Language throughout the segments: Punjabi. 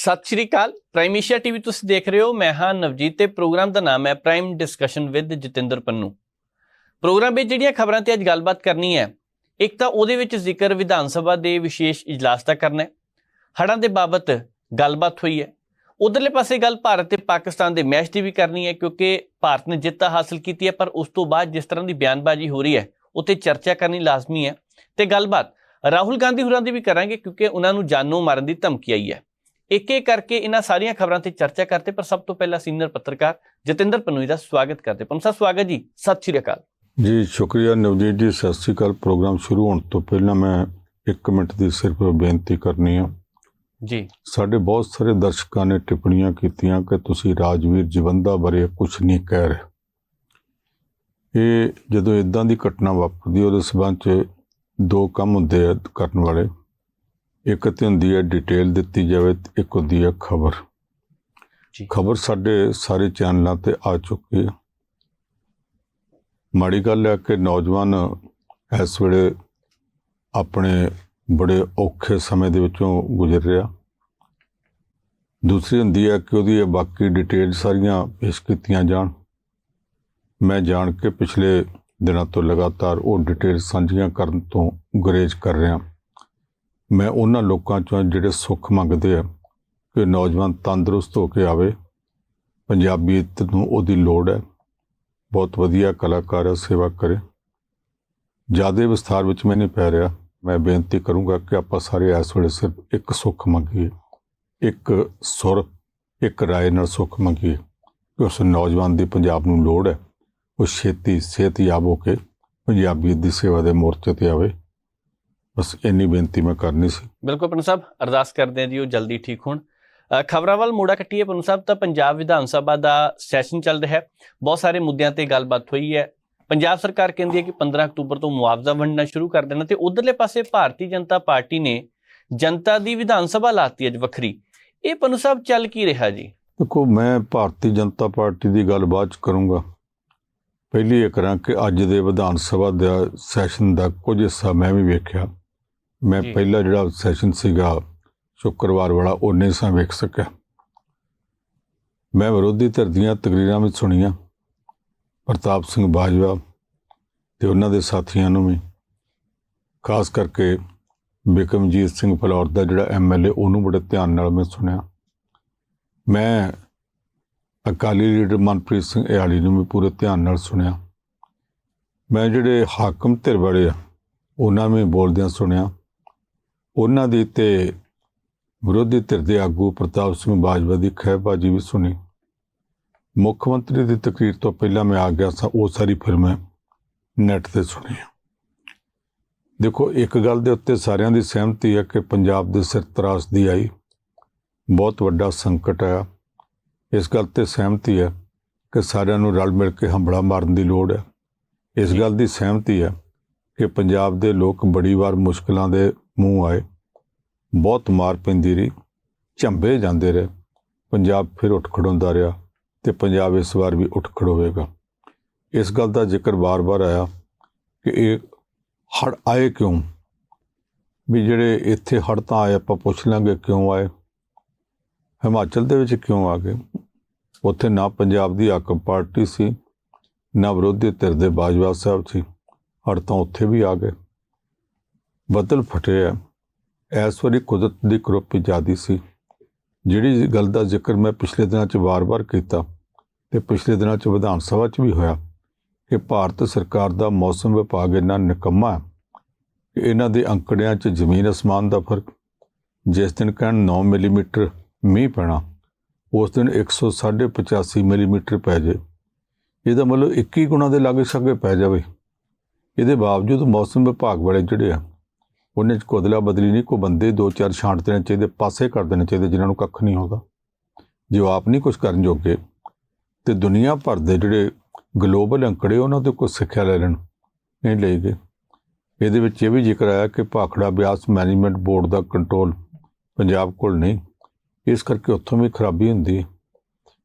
ਸਤਿ ਸ਼੍ਰੀ ਅਕਾਲ। ਪ੍ਰਾਈਮ ਏਸ਼ੀਆ ਟੀਵੀ ਤੁਸੀਂ ਦੇਖ ਰਹੇ ਹੋ। ਮੈਂ ਹਾਂ ਨਵਜੀਤ ਤੇ ਪ੍ਰੋਗਰਾਮ ਦਾ ਨਾਮ ਹੈ Prime Discussion with Jatinder Pannu. Program ਵਿੱਚ ਜਿਹੜੀਆਂ ਖਬਰਾਂ ਤੇ ਅੱਜ ਗੱਲਬਾਤ ਕਰਨੀ ਹੈ, ਇੱਕ ਤਾਂ ਉਹਦੇ ਵਿੱਚ ਜ਼ਿਕਰ ਵਿਧਾਨ ਸਭਾ ਦੇ ਵਿਸ਼ੇਸ਼ ਇਜਲਾਸ ਦਾ ਕਰਨਾ ਹੈ। ਹੜ੍ਹਾਂ ਦੇ ਬਾਬਤ ਗੱਲਬਾਤ ਹੋਈ ਹੈ। ਉਧਰਲੇ ਪਾਸੇ ਗੱਲ ਭਾਰਤ ਤੇ ਪਾਕਿਸਤਾਨ ਦੇ ਮੈਚ ਦੀ ਵੀ ਕਰਨੀ ਹੈ, ਕਿਉਂਕਿ ਭਾਰਤ ਨੇ ਜਿੱਤ ਹਾਸਲ ਕੀਤੀ ਹੈ, ਪਰ ਉਸ ਤੋਂ ਬਾਅਦ ਜਿਸ ਤਰ੍ਹਾਂ ਦੀ ਬਿਆਨਬਾਜ਼ੀ ਹੋ ਰਹੀ ਹੈ ਉੱਤੇ ਚਰਚਾ ਕਰਨੀ ਲਾਜ਼ਮੀ ਹੈ। ਤੇ ਗੱਲਬਾਤ ਰਾਹੁਲ ਗਾਂਧੀ ਹੋਰਾਂ ਦੀ ਵੀ ਕਰਾਂਗੇ, ਕਿਉਂਕਿ ਉਹਨਾਂ ਨੂੰ ਜਾਨੋਂ ਮਾਰਨ ਦੀ ਧਮਕੀ ਆਈ ਹੈ। ਇੱਕ ਇੱਕ ਕਰਕੇ ਇਹਨਾਂ ਸਾਰੀਆਂ ਖਬਰਾਂ ਤੇ ਚਰਚਾ ਕਰਦੇ ਪਰ ਸਭ ਤੋਂ ਪਹਿਲਾਂ ਸੀਨੀਅਰ ਪੱਤਰਕਾਰ ਜਤਿੰਦਰ ਪਨੂਈ ਦਾ ਸਵਾਗਤ ਕਰਦੇ। ਪਨ ਸਾਹਿਬ ਸਵਾਗਤ ਜੀ। ਸਤਿ ਸ਼੍ਰੀ ਅਕਾਲ। ਜੀ ਸ਼ੁਕਰੀਆ ਨਵਜੀਤ ਜੀ। ਸਤਿ ਸ੍ਰੀ ਅਕਾਲ। ਪ੍ਰੋਗਰਾਮ ਸ਼ੁਰੂ ਹੋਣ ਤੋਂ ਪਹਿਲਾਂ ਮੈਂ 1 ਮਿੰਟ ਦੀ ਸਿਰਫ ਬੇਨਤੀ ਕਰਨੀ ਆ। ਜੀ। ਸਾਡੇ ਬਹੁਤ ਸਾਰੇ ਦਰਸ਼ਕਾਂ ਨੇ ਟਿੱਪਣੀਆਂ ਕੀਤੀਆਂ ਕਿ ਤੁਸੀਂ ਰਾਜਵੀਰ ਜਵੰਦਾ ਬਾਰੇ ਕੁਝ ਨਹੀਂ ਕਹਿ ਰਹੇ। ਇਹ ਜਦੋਂ ਇਦਾਂ ਦੀ ਘਟਨਾ ਵਾਪਰਦੀ ਉਹਦੇ ਸਬੰਧ 'ਚ ਦੋ ਕੰਮ ਹੁੰਦੇ ਆ ਕਰਨ ਵਾਲੇ। ਇੱਕ ਤੇ ਹੁੰਦੀ ਹੈ ਡਿਟੇਲ ਦਿੱਤੀ ਜਾਵੇ ਤੇ ਇੱਕ ਹੁੰਦੀ ਹੈ ਖਬਰ। ਜੀ। ਖਬਰ ਸਾਡੇ ਸਾਰੇ ਚੈਨਲਾਂ ਤੇ ਆ ਚੁੱਕੀ ਹੈ। ਮਾੜੀ ਗੱਲ ਹੈ ਕਿ ਨੌਜਵਾਨ ਇਸ ਵੇਲੇ ਆਪਣੇ ਬੜੇ ਔਖੇ ਸਮੇਂ ਦੇ ਵਿੱਚੋਂ ਗੁਜ਼ਰ ਰਿਹਾ। ਦੂਸਰੀ ਹੁੰਦੀ ਹੈ ਕਿ ਉਹਦੀ ਬਾਕੀ ਡਿਟੇਲ ਸਾਰੀਆਂ ਪੇਸ਼ ਕੀਤੀਆਂ ਜਾਣ। ਮੈਂ ਜਾਣ ਕੇ ਪਿਛਲੇ ਦਿਨਾਂ ਤੋਂ ਲਗਾਤਾਰ ਉਹ ਡਿਟੇਲ ਸਾਂਝੀਆਂ ਕਰਨ ਤੋਂ ਗੁਰੇਜ਼ ਕਰ ਰਿਹਾ। ਮੈਂ ਉਹਨਾਂ ਲੋਕਾਂ ਚੋਂ ਜਿਹੜੇ ਸੁੱਖ ਮੰਗਦੇ ਆ ਕਿ ਨੌਜਵਾਨ ਤੰਦਰੁਸਤ ਹੋ ਕੇ ਆਵੇ ਪੰਜਾਬੀਅਤ ਨੂੰ ਉਹਦੀ ਲੋੜ ਹੈ, ਬਹੁਤ ਵਧੀਆ ਕਲਾਕਾਰ ਹੈ ਸੇਵਾ ਕਰੇ। ਜ਼ਿਆਦਾ ਵਿਸਥਾਰ ਵਿੱਚ ਮੈਂ ਨਹੀਂ ਪੈ ਰਿਹਾ, ਮੈਂ ਬੇਨਤੀ ਕਰੂੰਗਾ ਕਿ ਆਪਾਂ ਸਾਰੇ ਇਸ ਵੇਲੇ ਸਿਰਫ ਇੱਕ ਸੁੱਖ ਮੰਗੀਏ, ਇੱਕ ਸੁਰ, ਇੱਕ ਰਾਏ ਨਾਲ ਸੁੱਖ ਮੰਗੀਏ ਕਿ ਉਸ ਨੌਜਵਾਨ ਦੀ ਪੰਜਾਬ ਨੂੰ ਲੋੜ ਹੈ, ਉਹ ਛੇਤੀ ਸਿਹਤਯਾਬ ਹੋ ਕੇ ਪੰਜਾਬੀਅਤ ਦੀ ਸੇਵਾ ਦੇ ਮੋਰਚੇ ਤੇ ਆਵੇ। ਬਸ ਇੰਨੀ ਬੇਨਤੀ ਮੈਂ ਕਰਨੀ ਸੀ। ਬਿਲਕੁਲ ਪਨ ਸਾਹਿਬ ਅਰਦਾਸ ਕਰਦੇ ਹਾਂ ਜੀ ਉਹ ਜਲਦੀ ਠੀਕ ਹੋਣ। ਖਬਰਾਂ ਵੱਲ ਮੋੜਾ ਕੱਟੀਏ ਪਨ ਸਾਹਿਬ ਤਾਂ ਪੰਜਾਬ ਵਿਧਾਨ ਸਭਾ ਦਾ ਸੈਸ਼ਨ ਚੱਲ ਰਿਹਾ ਹੈ। ਬਹੁਤ ਸਾਰੇ ਮੁੱਦਿਆਂ ਤੇ ਗੱਲਬਾਤ ਹੋਈ ਹੈ। ਪੰਜਾਬ ਸਰਕਾਰ ਕਹਿੰਦੀ ਹੈ ਕਿ 15 ਅਕਤੂਬਰ ਤੋਂ ਮੁਆਵਜ਼ਾ ਵੰਡਣਾ ਸ਼ੁਰੂ ਕਰ ਦੇਣਾ ਤੇ ਉਧਰਲੇ ਪਾਸੇ ਭਾਰਤੀ ਜਨਤਾ ਪਾਰਟੀ ਨੇ ਜਨਤਾ ਦੀ ਵਿਧਾਨ ਸਭਾ ਲਾਤੀ ਅੱਜ ਵੱਖਰੀ। ਇਹ ਪਨ ਸਾਹਿਬ ਚੱਲ ਕੀ ਰਿਹਾ ਜੀ? ਦੇਖੋ ਮੈਂ ਭਾਰਤੀ ਜਨਤਾ ਪਾਰਟੀ ਦੀ ਗੱਲ ਬਾਅਦ ਚ ਕਰੂੰਗਾ। ਪਹਿਲੀ ਇਹ ਕਰਾਂ ਕਿ ਅੱਜ ਦੇ ਵਿਧਾਨ ਸਭਾ ਦਾ ਸੈਸ਼ਨ ਦਾ ਕੁਝ ਹਿੱਸਾ ਮੈਂ ਵੀ ਵੇਖਿਆ। ਮੈਂ। ਪਹਿਲਾ ਜਿਹੜਾ ਸੈਸ਼ਨ ਸੀਗਾ ਸ਼ੁੱਕਰਵਾਰ ਵਾਲਾ ਉਹ ਨਹੀਂ ਸਾਂ ਵੇਖ ਸਕਿਆ। ਮੈਂ ਵਿਰੋਧੀ ਧਿਰ ਦੀਆਂ ਤਕਰੀਰਾਂ ਵਿੱਚ ਸੁਣੀਆਂ ਪ੍ਰਤਾਪ ਸਿੰਘ ਬਾਜਵਾ ਤੇ ਉਹਨਾਂ ਦੇ ਸਾਥੀਆਂ ਨੂੰ ਵੀ। ਖਾਸ ਕਰਕੇ ਬਿਕਮਜੀਤ ਸਿੰਘ ਫਲੌਰ ਦਾ ਜਿਹੜਾ ਐਮਐਲਏ ਉਹਨੂੰ ਬੜੇ ਧਿਆਨ ਨਾਲ ਮੈਂ ਸੁਣਿਆ। ਮੈਂ ਅਕਾਲੀ ਲੀਡਰ ਮਨਪ੍ਰੀਤ ਸਿੰਘ ਇਆਲੀ ਨੂੰ ਵੀ ਪੂਰੇ ਧਿਆਨ ਨਾਲ ਸੁਣਿਆ। ਮੈਂ ਜਿਹੜੇ ਹਾਕਮ ਧਿਰ ਵਾਲੇ ਆ ਉਹਨਾਂ ਵੀ ਬੋਲਦਿਆਂ ਸੁਣਿਆ। ਉਹਨਾਂ ਦੀ ਤੇ ਵਿਰੋਧੀ ਧਿਰ ਦੇ ਆਗੂ ਪ੍ਰਤਾਪ ਸਿੰਘ ਬਾਜਵਾ ਦੀ ਖਹਿਬਾਜੀ ਵੀ ਸੁਣੀ। ਮੁੱਖ ਮੰਤਰੀ ਦੀ ਤਕਰੀਰ ਤੋਂ ਪਹਿਲਾਂ ਮੈਂ ਆ ਗਿਆ ਸਾਂ, ਉਹ ਸਾਰੀ ਫਿਰ ਮੈਂ ਨੈਟ ਤੇ ਸੁਣੀਆਂ ਦੇਖੋ, ਇੱਕ ਗੱਲ ਦੇ ਉੱਤੇ ਸਾਰਿਆਂ ਦੀ ਸਹਿਮਤੀ ਹੈ ਕਿ ਪੰਜਾਬ ਦੇ ਸਿਰ ਤਰਾਸ ਦੀ ਆਈ, ਬਹੁਤ ਵੱਡਾ ਸੰਕਟ ਆਇਆ। ਇਸ ਗੱਲ ਤੇ ਸਹਿਮਤੀ ਹੈ ਕਿ ਸਾਰਿਆਂ ਨੂੰ ਰਲ ਮਿਲ ਕੇ ਹੰਬੜਾ ਮਾਰਨ ਦੀ ਲੋੜ ਹੈ। ਇਸ ਗੱਲ ਦੀ ਸਹਿਮਤੀ ਹੈ ਕਿ ਪੰਜਾਬ ਦੇ ਲੋਕ ਬੜੀ ਵਾਰ ਮੁਸ਼ਕਲਾਂ ਦੇ ਮੂੰਹ ਆਏ। ਬਹੁਤ ਮਾਰ ਪੈਂਦੀ ਰਹੀ। ਝੰਬੇ ਜਾਂਦੇ ਰਹੇ। ਪੰਜਾਬ ਫਿਰ ਉੱਠ ਖੜੋਂਦਾ ਰਿਹਾ ਤੇ ਪੰਜਾਬ ਇਸ ਵਾਰ ਵੀ ਉੱਠ ਖੜੋਵੇਗਾ ਇਸ ਗੱਲ ਦਾ ਜ਼ਿਕਰ ਵਾਰ-ਵਾਰ ਆਇਆ ਕਿ ਇਹ ਹੜ ਆਏ ਕਿਉਂ? ਵੀ ਜਿਹੜੇ ਇੱਥੇ ਹੜ ਤਾਂ ਆਏ, ਆਪਾਂ ਪੁੱਛ ਲਾਂਗੇ ਕਿਉਂ ਆਏ? ਹਿਮਾਚਲ ਦੇ ਵਿੱਚ ਕਿਉਂ ਆ ਗਏ? ਉੱਥੇ ਨਾ ਪੰਜਾਬ ਦੀ ਆਕਮ ਪਾਰਟੀ ਸੀ, ਨਾ ਵਿਰੋਧੀ ਧਿਰ ਦੇ ਬਾਜਵਾ ਸਾਹਿਬ ਸੀ। ਹੜ ਤਾਂ ਉੱਥੇ ਵੀ ਆ ਗਏ। ਬੱਦਲ ਫਟੇ ਆ। ਇਸ ਵਾਰੀ ਕੁਦਰਤ ਦੀ ਕਰੋਪੀ ਜ਼ਿਆਦੀ ਸੀ। ਜਿਹੜੀ ਗੱਲ ਦਾ ਜ਼ਿਕਰ ਮੈਂ ਪਿਛਲੇ ਦਿਨਾਂ 'ਚ ਵਾਰ-ਵਾਰ ਕੀਤਾ ਤੇ ਪਿਛਲੇ ਦਿਨਾਂ 'ਚ ਵਿਧਾਨ ਸਭਾ 'ਚ ਵੀ ਹੋਇਆ ਕਿ ਭਾਰਤ ਸਰਕਾਰ ਦਾ ਮੌਸਮ ਵਿਭਾਗ ਇੰਨਾ ਨਿਕੰਮਾ ਹੈ ਕਿ ਇਹਨਾਂ ਦੇ ਅੰਕੜਿਆਂ 'ਚ ਜ਼ਮੀਨ ਅਸਮਾਨ ਦਾ ਫ਼ਰਕ, ਜਿਸ ਦਿਨ ਕਹਿਣ 9 ਮਿਲੀਮੀਟਰ ਮੀਂਹ ਪੈਣਾ, ਉਸ ਦਿਨ 185 ਮਿਲੀਮੀਟਰ ਪੈ ਜੇ। ਇਹਦਾ ਮਤਲਬ 21 ਗੁਣਾ ਦੇ ਲਾਗੇ ਛਾਗੇ ਪੈ ਜਾਵੇ। ਇਹਦੇ ਬਾਵਜੂਦ ਮੌਸਮ ਵਿਭਾਗ ਵਾਲੇ ਜਿਹੜੇ ਆ ਉਹਨੇ ਚ ਕੋਦਲਾ ਬਦਲੀ ਨਹੀਂ, ਕੋਈ ਬੰਦੇ ਦੋ ਚਾਰ ਛਾਂਟ ਦੇਣੇ ਚਾਹੀਦੇ, ਪਾਸੇ ਕਰ ਦੇਣੇ ਚਾਹੀਦੇ ਜਿਨ੍ਹਾਂ ਨੂੰ ਕੱਖ ਨਹੀਂ ਹੁੰਦਾ। ਜੋ ਆਪ ਨਹੀਂ ਕੁਝ ਕਰਨ ਜੋਗੇ, ਤੇ ਦੁਨੀਆ ਭਰ ਦੇ ਜਿਹੜੇ ਗਲੋਬਲ ਅੰਕੜੇ, ਉਹਨਾਂ ਤੋਂ ਕੁਝ ਸਿੱਖਿਆ ਲੈ ਲੈਣ, ਨਹੀਂ ਲਏ ਗਏ। ਇਹਦੇ ਵਿੱਚ ਇਹ ਵੀ ਜ਼ਿਕਰ ਆਇਆ ਕਿ ਭਾਖੜਾ ਬਿਆਸ ਮੈਨੇਜਮੈਂਟ ਬੋਰਡ ਦਾ ਕੰਟਰੋਲ ਪੰਜਾਬ ਕੋਲ ਨਹੀਂ, ਇਸ ਕਰਕੇ ਉੱਥੋਂ ਵੀ ਖਰਾਬੀ ਹੁੰਦੀ ਹੈ।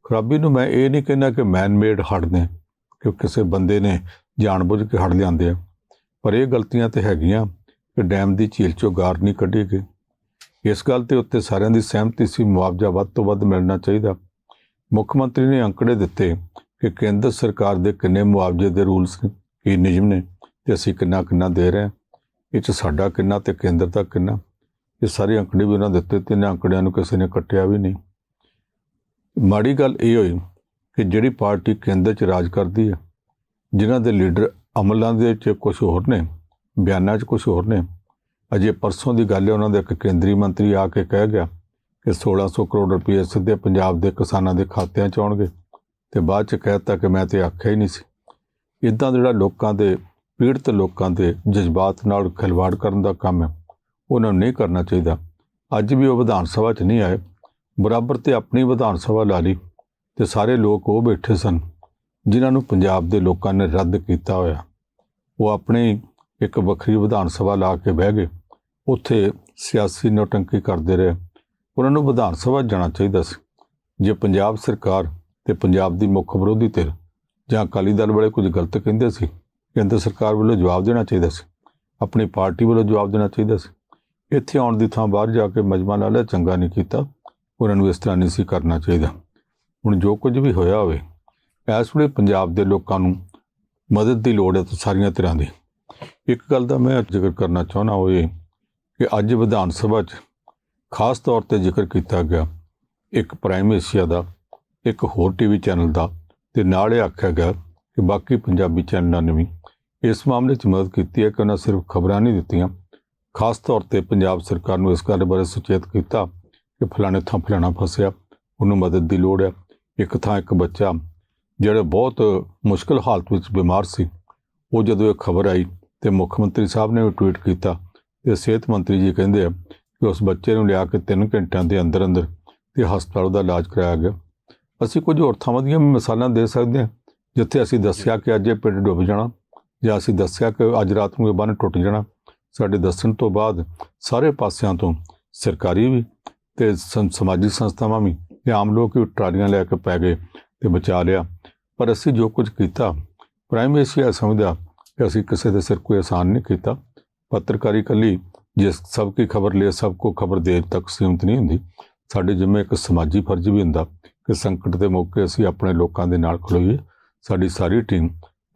ਖਰਾਬੀ ਨੂੰ ਮੈਂ ਇਹ ਨਹੀਂ ਕਹਿੰਦਾ ਕਿ ਮੈਨ ਮੇਡ ਹੜ੍ਹ ਨੇ, ਕਿ ਕਿਸੇ ਬੰਦੇ ਨੇ ਜਾਣਬੁੱਝ ਕੇ ਹੜ੍ਹ ਲਿਆਂਦੇ ਆ, ਪਰ ਇਹ ਗਲਤੀਆਂ ਤੇ ਹੈਗੀਆਂ। ਕਿ ਡੈਮ ਦੀ ਝੀਲ ਚੋਂ ਗਾਰ ਨਹੀਂ ਕੱਢੀ ਗਈ। ਇਸ ਗੱਲ ਤੇ ਉੱਤੇ ਸਾਰਿਆਂ ਦੀ ਸਹਿਮਤੀ ਸੀ, ਮੁਆਵਜ਼ਾ ਵੱਧ ਤੋਂ ਵੱਧ ਮਿਲਣਾ ਚਾਹੀਦਾ। ਮੁੱਖ ਮੰਤਰੀ ਨੇ ਅੰਕੜੇ ਦਿੱਤੇ ਕਿ ਕੇਂਦਰ ਸਰਕਾਰ ਦੇ ਕਿੰਨੇ ਮੁਆਵਜ਼ੇ ਦੇ ਰੂਲਸ ਨੇ, ਕੀ ਨਿਯਮ ਨੇ ਤੇ ਅਸੀਂ ਕਿੰਨਾ ਕਿੰਨਾ ਦੇ ਰਹੇ ਹਾਂ। ਇਹ ਚ ਸਾਡਾ ਕਿੰਨਾ ਤੇ ਕੇਂਦਰ ਦਾ ਕਿੰਨਾ। ਇਹ ਸਾਰੇ ਅੰਕੜੇ ਵੀ ਉਹਨਾਂ ਦਿੱਤੇ ਤੇ ਇਹਨਾਂ ਅੰਕੜਿਆਂ ਨੂੰ ਕਿਸੇ ਨੇ ਕੱਟਿਆ ਵੀ ਨਹੀਂ। ਮਾੜੀ ਗੱਲ ਇਹ ਹੋਈ ਕਿ ਜਿਹੜੀ ਪਾਰਟੀ ਕੇਂਦਰ 'ਚ ਰਾਜ ਕਰਦੀ ਹੈ, ਜਿਨ੍ਹਾਂ ਦੇ ਲੀਡਰ ਅਮਲਾਂ ਦੇ ਵਿੱਚ ਕੁਝ ਹੋਰ ਨੇ ਬਿਆਨਾਂ 'ਚ ਕੁਝ ਹੋਰ ਨੇ। ਅਜੇ ਪਰਸੋਂ ਦੀ ਗੱਲ ਹੈ, ਉਹਨਾਂ ਦੇ ਇੱਕ ਕੇਂਦਰੀ ਮੰਤਰੀ ਆ ਕੇ ਕਹਿ ਗਿਆ ਕਿ 1600 ਕਰੋੜ ਰੁਪਏ ਸਿੱਧੇ ਪੰਜਾਬ ਦੇ ਕਿਸਾਨਾਂ ਦੇ ਖਾਤਿਆਂ 'ਚ ਆਉਣਗੇ ਤੇ ਬਾਅਦ 'ਚ ਕਹਿਤਾ ਕਿ ਮੈਂ ਤੇ ਆਖਿਆ ਹੀ ਨਹੀਂ ਸੀ। ਇਦਾਂ ਜਿਹੜਾ ਲੋਕਾਂ ਦੇ, ਪੀੜਤ ਲੋਕਾਂ ਦੇ ਜਜ਼ਬਾਤ ਨਾਲ ਖਿਲਵਾੜ ਕਰਨ ਦਾ ਕੰਮ ਹੈ, ਉਹਨਾਂ ਨੂੰ ਨਹੀਂ ਕਰਨਾ ਚਾਹੀਦਾ। ਅੱਜ ਵੀ ਉਹ ਵਿਧਾਨ ਸਭਾ 'ਚ ਨਹੀਂ ਆਏ। ਬਰਾਬਰ ਤੇ ਆਪਣੀ ਵਿਧਾਨ ਸਭਾ ਲਾ ਲਈ ਤੇ ਸਾਰੇ ਲੋਕ ਉਹ ਬੈਠੇ ਸਨ ਜਿਨ੍ਹਾਂ ਨੂੰ ਪੰਜਾਬ ਦੇ ਲੋਕਾਂ ਨੇ ਰੱਦ ਕੀਤਾ ਹੋਇਆ। ਉਹ ਆਪਣੇ ਇੱਕ ਵੱਖਰੀ ਵਿਧਾਨ ਸਭਾ ਲਾ ਕੇ ਬਹਿ ਗਏ। ਉੱਥੇ ਸਿਆਸੀ ਨੋਟੰਕੀ ਕਰਦੇ ਰਹੇ। ਉਹਨਾਂ ਨੂੰ ਵਿਧਾਨ ਸਭਾ ਜਾਣਾ ਚਾਹੀਦਾ ਸੀ। ਜੇ ਪੰਜਾਬ ਸਰਕਾਰ ਤੇ ਪੰਜਾਬ ਦੀ ਮੁੱਖ ਵਿਰੋਧੀ ਧਿਰ ਜਾਂ ਅਕਾਲੀ ਦਲ ਵਾਲੇ ਕੁਝ ਗਲਤ ਕਹਿੰਦੇ ਸੀ, ਕੇਂਦਰ ਸਰਕਾਰ ਵੱਲੋਂ ਜਵਾਬ ਦੇਣਾ ਚਾਹੀਦਾ ਸੀ। ਆਪਣੀ ਪਾਰਟੀ ਵੱਲੋਂ ਜਵਾਬ ਦੇਣਾ ਚਾਹੀਦਾ ਸੀ। ਇੱਥੇ ਆਉਣ ਦੀ ਥਾਂ ਬਾਹਰ ਜਾ ਕੇ ਮਜਮਾ ਲਾ ਲਿਆ, ਚੰਗਾ ਨਹੀਂ ਕੀਤਾ। ਉਹਨਾਂ ਨੂੰ ਇਸ ਤਰ੍ਹਾਂ ਨਹੀਂ ਸੀ ਕਰਨਾ ਚਾਹੀਦਾ। ਹੁਣ ਜੋ ਕੁਝ ਵੀ ਹੋਇਆ ਹੋਵੇ, ਇਸ ਵੇਲੇ ਪੰਜਾਬ ਦੇ ਲੋਕਾਂ ਨੂੰ ਮਦਦ ਦੀ ਲੋੜ ਹੈ ਤਾਂ ਸਾਰੀਆਂ ਤਰ੍ਹਾਂ ਦੀ। ਇੱਕ ਗੱਲ ਦਾ ਮੈਂ ਜ਼ਿਕਰ ਕਰਨਾ ਚਾਹੁੰਦਾ ਉਹ ਇਹ ਕਿ ਅੱਜ ਵਿਧਾਨ ਸਭਾ 'ਚ ਖਾਸ ਤੌਰ ਤੇ ਜ਼ਿਕਰ ਕੀਤਾ ਗਿਆ ਇੱਕ ਪ੍ਰਾਈਮ ਏਸ਼ੀਆ ਦਾ, ਇੱਕ ਹੋਰ ਟੀਵੀ ਚੈਨਲ ਦਾ ਤੇ ਨਾਲ ਇਹ ਆਖਿਆ ਗਿਆ ਕਿ ਬਾਕੀ ਪੰਜਾਬੀ ਚੈਨਲਾਂ ਨੇ ਵੀ ਇਸ ਮਾਮਲੇ 'ਚ ਮਦਦ ਕੀਤੀ ਹੈ ਕਿ ਉਹਨਾਂ ਸਿਰਫ ਖਬਰਾਂ ਨਹੀਂ ਦਿੱਤੀਆਂ, ਖਾਸ ਤੌਰ ਤੇ ਪੰਜਾਬ ਸਰਕਾਰ ਨੂੰ ਇਸ ਗੱਲ ਬਾਰੇ ਸੁਚੇਤ ਕੀਤਾ ਕਿ ਫਲਾਣੇ ਥਾਂ ਫਲਾਣਾ ਫਸਿਆ, ਉਹਨੂੰ ਮਦਦ ਦੀ ਲੋੜ ਹੈ। ਇੱਕ ਥਾਂ ਇੱਕ ਬੱਚਾ ਜਿਹੜਾ ਬਹੁਤ ਮੁਸ਼ਕਲ ਹਾਲਤ ਵਿੱਚ ਬਿਮਾਰ ਸੀ, ਉਹ ਜਦੋਂ ਇਹ ਖਬਰ ਆਈ ਤੇ ਮੁੱਖ ਮੰਤਰੀ ਸਾਹਿਬ ਨੇ ਵੀ ਟਵੀਟ ਕੀਤਾ ਤੇ ਸਿਹਤ ਮੰਤਰੀ ਜੀ ਕਹਿੰਦੇ ਆ ਕਿ ਉਸ ਬੱਚੇ ਨੂੰ ਲਿਆ ਕੇ 3 ਘੰਟਿਆਂ ਦੇ ਅੰਦਰ ਅੰਦਰ ਤੇ ਹਸਪਤਾਲ ਦਾ ਇਲਾਜ ਕਰਾਇਆ ਗਿਆ। ਅਸੀਂ ਕੁਝ ਹੋਰ ਥਾਵਾਂ ਦੀਆਂ ਵੀ ਮਿਸਾਲਾਂ ਦੇ ਸਕਦੇ ਹਾਂ, ਜਿੱਥੇ ਅਸੀਂ ਦੱਸਿਆ ਕਿ ਅੱਜ ਇਹ ਪਿੰਡ ਡੁੱਬ ਜਾਣਾ ਜਾਂ ਅਸੀਂ ਦੱਸਿਆ ਕਿ ਅੱਜ ਰਾਤ ਨੂੰ ਇਹ ਬੰਨ ਟੁੱਟ ਜਾਣਾ। ਸਾਡੇ ਦੱਸਣ ਤੋਂ ਬਾਅਦ ਸਾਰੇ ਪਾਸਿਆਂ ਤੋਂ ਸਰਕਾਰੀ ਵੀ ਤੇ ਸੰ- ਸਮਾਜਿਕ ਸੰਸਥਾਵਾਂ ਵੀ ਤੇ ਆਮ ਲੋਕ ਵੀ ਟਰਾਲੀਆਂ ਲੈ ਕੇ ਪੈ ਗਏ ਤੇ ਬਚਾ ਲਿਆ। ਪਰ ਅਸੀਂ ਜੋ ਕੁਝ ਕੀਤਾ ਪ੍ਰਾਈਮ ਏਸ਼ੀਆ ਸਮਝਦਾ ਕਿ ਅਸੀਂ ਕਿਸੇ ਦੇ ਸਿਰ ਕੋਈ ਆਸਾਨ ਨਹੀਂ ਕੀਤਾ। ਪੱਤਰਕਾਰੀ ਕੱਲੀ ਜਿਸ ਸਭ ਕੀ ਖਬਰ ਲਈ ਸਭ ਕੋ ਖਬਰ ਦੇ ਤੱਕ ਸੀਮਤ ਨਹੀਂ ਹੁੰਦੀ। ਸਾਡੇ ਜਿੰਮੇ ਇੱਕ ਸਮਾਜੀ ਫਰਜ਼ ਵੀ ਹੁੰਦਾ ਕਿ ਸੰਕਟ ਦੇ ਮੌਕੇ ਅਸੀਂ ਆਪਣੇ ਲੋਕਾਂ ਦੇ ਨਾਲ ਖਲੋਈਏ ਸਾਡੀ ਸਾਰੀ ਟੀਮ,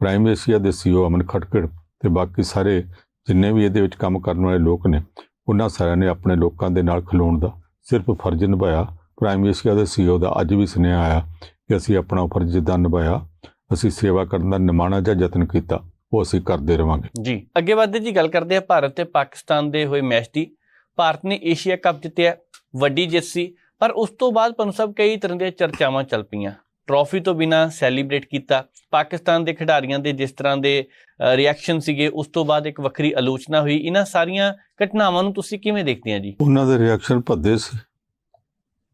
ਪ੍ਰਾਈਮ ਏਸ਼ੀਆ ਦੇ ਸੀਓ ਅਮਨ ਖਟਕੜ ਤੇ ਬਾਕੀ ਸਾਰੇ ਜਿੰਨੇ ਵੀ ਇਹਦੇ ਵਿੱਚ ਕੰਮ ਕਰਨ ਵਾਲੇ ਲੋਕ ਨੇ, ਉਹਨਾਂ ਸਾਰਿਆਂ ਨੇ ਆਪਣੇ ਲੋਕਾਂ ਦੇ ਨਾਲ ਖਲੋਣ ਦਾ ਸਿਰਫ ਫਰਜ਼ ਨਿਭਾਇਆ। ਪ੍ਰਾਈਮ ਏਸ਼ੀਆ ਦੇ ਸੀਓ ਦਾ ਅੱਜ ਵੀ ਸੁਨੇਹਾ ਆਇਆ ਕਿ ਅਸੀਂ ਆਪਣਾ ਫਰਜ਼ ਜਿੱਦਾਂ ਨਿਭਾਇਆ, ਅਸੀਂ ਸੇਵਾ ਕਰਨ ਦਾ ਨਿਮਾਣਾ ਜਾਂ ਯਤਨ ਕੀਤਾ। ਉਹ ਅਸੀਂ ਕਰਦੇ ਰਵਾਂਗੇ। ਜੀ। ਅੱਗੇ ਵਧਦੇ ਜੀ ਗੱਲ ਕਰਦੇ ਆ ਭਾਰਤ ਤੇ ਪਾਕਿਸਤਾਨ ਦੇ ਹੋਏ ਮੈਚ ਦੀ। ਭਾਰਤ ਨੇ ਏਸ਼ੀਆ ਕੱਪ ਜਿੱਤਿਆ ਵੱਡੀ ਜਿੱਤ ਸੀ ਪਰ ਉਸ ਤੋਂ ਬਾਅਦ ਪੰਨੂ ਸਾਹਿਬ ਕਈ ਤਰ੍ਹਾਂ ਦੀਆਂ ਚਰਚਾਵਾਂ ਚੱਲ ਪਈਆਂ। ਟਰੋਫੀ ਤੋਂ ਬਿਨਾ ਸੈਲੀਬ੍ਰੇਟ ਕੀਤਾ ਪਾਕਿਸਤਾਨ ਦੇ ਖਿਡਾਰੀਆਂ ਦੇ ਜਿਸ ਤਰ੍ਹਾਂ ਦੇ ਰਿਐਕਸ਼ਨ ਸੀਗੇ ਉਸ ਤੋਂ ਬਾਅਦ ਇੱਕ ਵੱਖਰੀ ਆਲੋਚਨਾ ਹੋਈ। ਇਹਨਾਂ ਸਾਰੀਆਂ ਘਟਨਾਵਾਂ ਨੂੰ ਤੁਸੀਂ ਕਿਵੇਂ ਦੇਖਦੇ ਆ ਜੀ? ਉਹਨਾਂ ਦੇ ਰਿਐਕਸ਼ਨ ਭੱਦੇ ਸੀ।